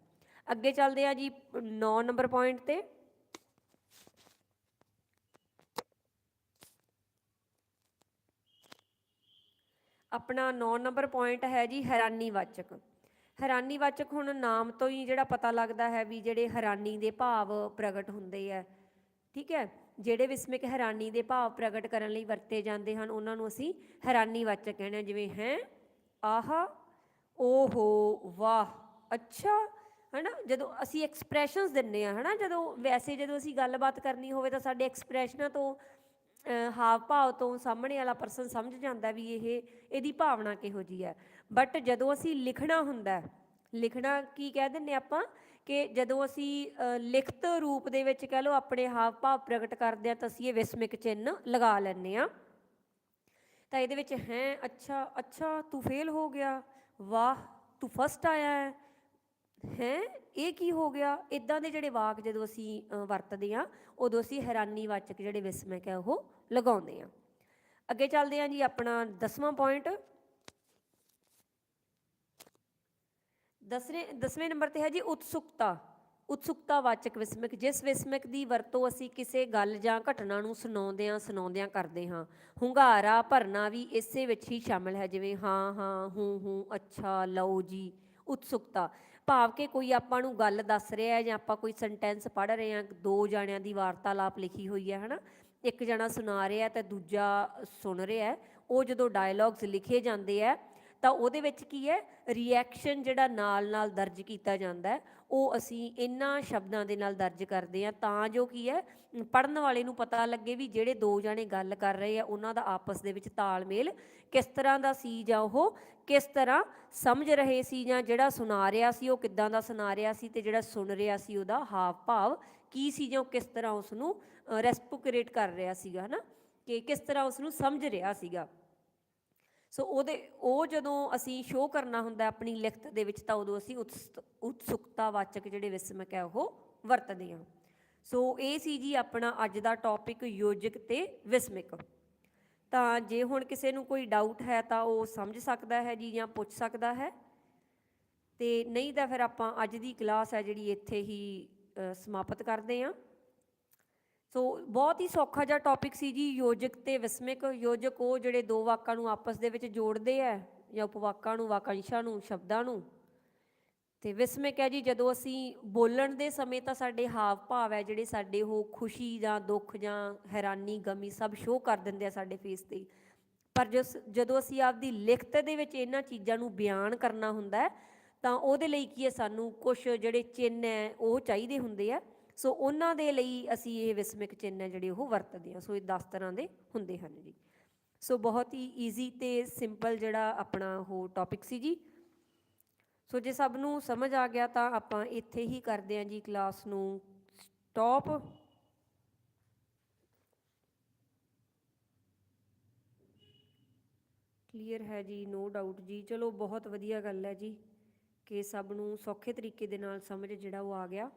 ਅੱਗੇ ਚੱਲਦੇ ਆ ਜੀ 9 ਨੰਬਰ ਪੁਆਇੰਟ ਤੇ। ਆਪਣਾ 9 ਨੰਬਰ ਪੁਆਇੰਟ ਹੈ ਜੀ ਹੈਰਾਨੀਵਾਚਕ। ਹੈਰਾਨੀਵਾਚਕ ਹੁਣ ਨਾਮ ਤੋਂ ਹੀ ਜਿਹੜਾ ਪਤਾ ਲੱਗਦਾ ਹੈ ਵੀ ਜਿਹੜੇ ਹੈਰਾਨੀ ਦੇ ਭਾਵ ਪ੍ਰਗਟ ਹੁੰਦੇ ਆ ਠੀਕ ਹੈ? ਜਿਹੜੇ ਵਿਸਮਿਕ ਹੈਰਾਨੀ ਦੇ ਭਾਵ ਪ੍ਰਗਟ ਕਰਨ ਲਈ ਵਰਤੇ ਜਾਂਦੇ ਹਨ, ਉਹਨਾਂ ਨੂੰ ਅਸੀਂ ਹੈਰਾਨੀਵਾਚਕ ਕਹਿੰਦੇ ਹਾਂ, ਜਿਵੇਂ ਹੈ, ਆਹਾ, ਓਹੋ, ਵਾਹ, ਅੱਛਾ, ਹਨਾ? ਜਦੋਂ ਅਸੀਂ ਐਕਸਪ੍ਰੈਸ਼ਨਸ ਦਿੰਨੇ ਆ ਹਨਾ? ਜਦੋਂ ਵੈਸੇ ਜਦੋਂ ਅਸੀਂ ਗੱਲਬਾਤ ਕਰਨੀ ਹੋਵੇ ਤਾਂ ਸਾਡੇ ਐਕਸਪ੍ਰੈਸ਼ਨਾਂ ਤੋਂ ਹਾਵ ਭਾਵ ਤੋਂ ਸਾਹਮਣੇ ਵਾਲਾ ਪਰਸਨ ਸਮਝ ਜਾਂਦਾ ਵੀ ਇਹ, ਇਹਦੀ ਭਾਵਨਾ ਕਿਹੋ ਜੀ ਹੈ। ਬਟ ਜਦੋਂ ਅਸੀਂ ਲਿਖਣਾ ਹੁੰਦਾ ਲਿਖਣਾ ਕੀ ਕਹਿ ਦਿੰਨੇ ਆਪਾਂ? ਕਿ ਜਦੋਂ ਅਸੀਂ ਲਿਖਤ ਰੂਪ ਦੇ ਵਿੱਚ ਕਹਿ ਲਓ ਆਪਣੇ ਹਾਵ ਭਾਵ ਪ੍ਰਗਟ ਕਰਦੇ ਆ ਤਾਂ ਅਸੀਂ ਇਹ ਵਿਸਮਿਕ ਚਿੰਨ੍ਹ ਲਗਾ ਲੈਂਦੇ ਆ ਤਾਂ ਇਹਦੇ ਵਿੱਚ ਹੈ, ਅੱਛਾ ਅੱਛਾ, ਤੂੰ ਫੇਲ ਹੋ ਗਿਆ, ਵਾਹ, ਤੂੰ ਫਸਟ ਆਇਆ ਹੈ। ਹੈ, ਇਹ ਕੀ ਹੋ ਗਿਆ? ਇਦਾਂ ਦੇ ਜਿਹੜੇ ਵਾਕ ਜਦੋਂ ਅਸੀਂ ਵਰਤਦੇ ਆ ਉਦੋਂ ਅਸੀਂ ਹੈਰਾਨੀਵਾਚਕ ਜਿਹੜੇ ਵਿਸਮਿਕ ਹੈ ਉਹ ਲਗਾਉਂਦੇ ਆ ਅੱਗੇ ਚੱਲਦੇ ਆ ਜੀ ਆਪਣਾ 10ਵਾਂ ਪੁਆਇੰਟ ਦਸਵੇਂ ਦਸਵੇਂ ਨੰਬਰ ਤੇ ਹੈ ਜੀ ਉਤਸੁਕਤਾ। ਉਤਸੁਕਤਾ ਵਾਚਕ ਵਿਸਮਿਕ, ਜਿਸ ਵਿਸਮਿਕ ਦੀ ਵਰਤੋਂ ਅਸੀਂ ਕਿਸੇ ਗੱਲ ਜਾਂ ਘਟਨਾ ਨੂੰ ਸੁਣਾਉਂਦਿਆਂ ਸੁਣਾਉਂਦਿਆਂ ਕਰਦੇ ਹਾਂ। ਹੁੰਗਾਰਾ ਭਰਨਾ ਵੀ ਇਸੇ ਵਿੱਚ ਹੀ ਸ਼ਾਮਲ ਹੈ, ਜਿਵੇਂ ਹਾਂ ਹਾਂ, ਹੂੰ ਹੂੰ, ਅੱਛਾ, ਲਓ ਜੀ, ਉਤਸੁਕਤਾ। ਭਾਵ ਕਿ ਕੋਈ ਆਪਾਂ ਨੂੰ ਗੱਲ ਦੱਸ ਰਿਹਾ ਹੈ ਜਾਂ ਆਪਾਂ ਕੋਈ ਸੈਂਟੈਂਸ ਪੜ੍ਹ ਰਹੇ ਹਾਂ, ਦੋ ਜਾਣਿਆਂ ਦੀ ਵਾਰਤਾਲਾਪ ਲਿਖੀ ਹੋਈ ਹੈ, ਹਨਾ? ਇੱਕ ਜਣਾ ਸੁਣਾ ਰਿਹਾ ਤੇ ਦੂਜਾ ਸੁਣ ਰਿਹਾ ਉਹ ਜਦੋਂ ਡਾਇਲੌਗਸ ਲਿਖੇ ਜਾਂਦੇ ਆ ਤਾਂ ਉਹਦੇ ਵਿੱਚ ਕੀ ਹੈ? ਰਿਐਕਸ਼ਨ ਜਿਹੜਾ ਨਾਲ-ਨਾਲ ਦਰਜ ਕੀਤਾ ਜਾਂਦਾ ਉਹ ਅਸੀਂ ਇਹਨਾਂ ਸ਼ਬਦਾਂ ਦੇ ਨਾਲ ਦਰਜ ਕਰਦੇ ਆ ਤਾਂ ਜੋ ਕੀ ਹੈ ਪੜਨ ਵਾਲੇ ਨੂੰ ਪਤਾ ਲੱਗੇ ਵੀ ਜਿਹੜੇ ਦੋ ਜਣੇ ਗੱਲ ਕਰ ਰਹੇ ਆ, ਉਹਨਾਂ ਦਾ ਆਪਸ ਦੇ ਵਿੱਚ ਤਾਲਮੇਲ ਕਿਸ ਤਰ੍ਹਾਂ ਦਾ ਸੀ ਜਾਂ ਉਹ ਕਿਸ ਤਰ੍ਹਾਂ ਸਮਝ ਰਹੇ ਸੀ ਜਾਂ ਜਿਹੜਾ ਸੁਣਾ ਰਿਹਾ ਸੀ, ਉਹ ਕਿੱਦਾਂ ਦਾ ਸੁਣਾ ਰਿਹਾ ਸੀ ਤੇ ਜਿਹੜਾ ਸੁਣ ਰਿਹਾ ਸੀ ਉਹਦਾ ਹਾਵ ਭਾਵ ਕੀ ਸੀ ਜਾਂ ਉਹ ਕਿਸ ਤਰ੍ਹਾਂ ਉਸ ਨੂੰ ਰੈਸਪੋਕਰੇਟ ਕਰ ਰਿਹਾ ਸੀਗਾ, ਹਨਾ? ਕਿ ਕਿਸ ਤਰ੍ਹਾਂ ਉਸ ਨੂੰ ਸਮਝ ਰਿਹਾ ਸੀਗਾ। ਸੋ ਉਹਦੇ, ਉਹ ਜਦੋਂ ਅਸੀਂ ਸ਼ੋਅ ਕਰਨਾ ਹੁੰਦਾ ਆਪਣੀ ਲਿਖਤ ਦੇ ਵਿੱਚ, ਤਾਂ ਉਦੋਂ ਅਸੀਂ ਉਤਸ- ਉਤਸੁਕਤਾ ਵਾਚਕ ਜਿਹੜੇ ਵਿਸਮਕ ਹੈ, ਉਹ ਵਰਤਦੇ ਹਾਂ। ਸੋ ਇਹ ਸੀ ਜੀ ਆਪਣਾ ਅੱਜ ਦਾ ਟੌਪਿਕ ਯੋਜਕ ਤੇ ਵਿਸਮਿਕ। ਤਾਂ ਜੇ ਹੁਣ ਕਿਸੇ ਨੂੰ ਕੋਈ ਡਾਊਟ ਹੈ, ਤਾਂ ਉਹ ਸਮਝ ਸਕਦਾ ਹੈ ਜੀ ਜਾਂ ਪੁੱਛ ਸਕਦਾ ਹੈ। ਤੇ ਨਹੀਂ ਤਾਂ ਫਿਰ ਆਪਾਂ ਅੱਜ ਦੀ ਕਲਾਸ ਹੈ, ਜਿਹੜੀ ਇੱਥੇ ਹੀ ਸਮਾਪਤ ਕਰਦੇ ਹਾਂ। ਸੋ ਬਹੁਤ ਹੀ ਸੌਖਾ ਜਿਹਾ ਟੌਪਿਕ ਸੀ ਜੀ, ਯੋਜਕ ਤੇ ਵਿਸਮਿਕ। ਯੋਜਕ ਉਹ ਜਿਹੜੇ ਦੋ ਵਾਕਾਂ ਨੂੰ ਆਪਸ ਦੇ ਵਿੱਚ ਜੋੜਦੇ ਆ, ਜਾਂ ਉਪਵਾਕਾਂ ਨੂੰ, ਵਾਕਾਂਸ਼ਾਂ ਨੂੰ, ਸ਼ਬਦਾਂ ਨੂੰ। ਤੇ ਵਿਸਮਿਕ ਹੈ ਜੀ, ਜਦੋਂ ਅਸੀਂ ਬੋਲਣ ਦੇ ਸਮੇਂ ਤਾਂ ਸਾਡੇ ਹਾਵ ਭਾਵ ਹੈ ਜਿਹੜੇ ਸਾਡੇ ਉਹ ਖੁਸ਼ੀ ਜਾਂ ਦੁੱਖ ਜਾਂ ਹੈਰਾਨੀ, ਗਮੀ ਸਭ ਸ਼ੋਅ ਕਰ ਦਿੰਦੇ ਆ ਸਾਡੇ ਫੇਸ ਤੇ। ਪਰ ਜਦੋਂ ਅਸੀਂ ਆਪਦੀ ਲਿਖਤ ਦੇ ਵਿੱਚ ਇਹਨਾਂ ਚੀਜ਼ਾਂ ਨੂੰ ਬਿਆਨ ਕਰਨਾ ਹੁੰਦਾ ਤਾਂ ਉਹਦੇ ਲਈ ਕੀ ਹੈ ਸਾਨੂੰ ਕੁਝ ਜਿਹੜੇ ਚਿੰਨ੍ਹ ਹੈ, ਉਹ ਚਾਹੀਦੇ ਹੁੰਦੇ ਆ। ਸੋ ਉਹਨਾਂ ਦੇ ਲਈ ਅਸੀਂ ਇਹ ਵਿਸਮਿਕ ਚਿੰਨ੍ਹ ਹੈ ਜਿਹੜੇ ਉਹ ਵਰਤਦੇ ਹਾਂ। ਸੋ ਇਹ 10 ਤਰ੍ਹਾਂ ਦੇ ਹੁੰਦੇ ਹਨ ਜੀ। ਸੋ ਬਹੁਤ ਹੀ ਈਜ਼ੀ ਤੇ ਸਿੰਪਲ ਜਿਹੜਾ ਆਪਣਾ ਉਹ ਟੌਪਿਕ ਸੀ ਜੀ। ਸੋ ਜੇ ਸਭ ਨੂੰ ਸਮਝ ਆ ਗਿਆ ਤਾਂ ਆਪਾਂ ਇੱਥੇ ਹੀ ਕਰਦੇ ਹਾਂ ਜੀ ਕਲਾਸ ਨੂੰ ਸਟਾਪ ਕਲੀਅਰ ਹੈ ਜੀ ਨੋ ਡਾਊਟ ਜੀ। ਚਲੋ ਬਹੁਤ ਵਧੀਆ ਗੱਲ ਹੈ ਜੀ ਕਿ ਸਭ ਨੂੰ ਸੌਖੇ ਤਰੀਕੇ ਦੇ ਨਾਲ ਸਮਝ ਜਿਹੜਾ ਉਹ ਆ ਗਿਆ।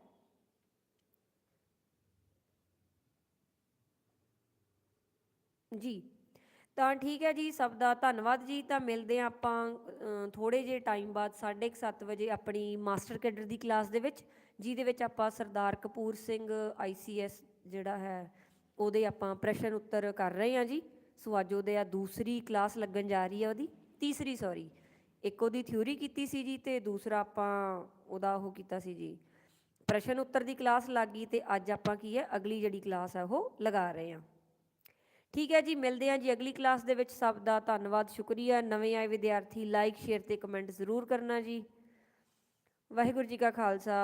ਜੀ। ਤਾਂ ਠੀਕ ਹੈ ਜੀ, ਸਭ ਦਾ ਧੰਨਵਾਦ ਜੀ। ਤਾਂ ਮਿਲਦੇ ਹਾਂ ਆਪਾਂ ਥੋੜੇ ਜਿਹੇ ਟਾਈਮ ਬਾਅਦ 7:30 ਵਜੇ ਆਪਣੀ ਮਾਸਟਰ ਕੈਡਰ ਦੀ ਕਲਾਸ ਦੇ ਵਿੱਚ, ਜਿਹਦੇ ਵਿੱਚ ਆਪਾਂ ਸਰਦਾਰ ਕਪੂਰ ਸਿੰਘ ਆਈਸੀਐਸ ਜਿਹੜਾ ਹੈ, ਉਹਦੇ ਆਪਾਂ ਪ੍ਰਸ਼ਨ ਉੱਤਰ ਕਰ ਰਹੇ ਹਾਂ ਜੀ। ਸੋ ਅੱਜ ਉਹਦੇ ਆ ਦੂਸਰੀ ਕਲਾਸ ਲੱਗਣ ਜਾ ਰਹੀ ਹੈ ਉਹਦੀ, ਤੀਸਰੀ ਸੌਰੀ ਇੱਕ ਉਹਦੀ ਥਿਊਰੀ ਕੀਤੀ ਸੀ ਜੀ ਤੇ ਦੂਸਰਾ ਆਪਾਂ ਉਹਦਾ ਉਹ ਕੀਤਾ ਸੀ ਜੀ। ਪ੍ਰਸ਼ਨ ਉੱਤਰ ਦੀ ਕਲਾਸ ਲੱਗ ਗਈ ਤੇ ਅੱਜ ਆਪਾਂ ਕੀ ਹੈ, ਅਗਲੀ ਜਿਹੜੀ ਕਲਾਸ ਹੈ ਉਹ ਲਗਾ ਰਹੇ ਹਾਂ। ਠੀਕ ਹੈ ਜੀ, ਮਿਲਦੇ ਹਾਂ ਜੀ ਅਗਲੀ ਕਲਾਸ ਦੇ ਵਿੱਚ। ਸਭ ਦਾ ਧੰਨਵਾਦ, ਸ਼ੁਕਰੀਆ। ਨਵੇਂ ਆਏ ਵਿਦਿਆਰਥੀ ਲਾਈਕ ਸ਼ੇਅਰ ਤੇ ਕਮੈਂਟ ਜ਼ਰੂਰ ਕਰਨਾ ਜੀ। ਵਾਹਿਗੁਰੂ ਜੀ ਕਾ ਖਾਲਸਾ।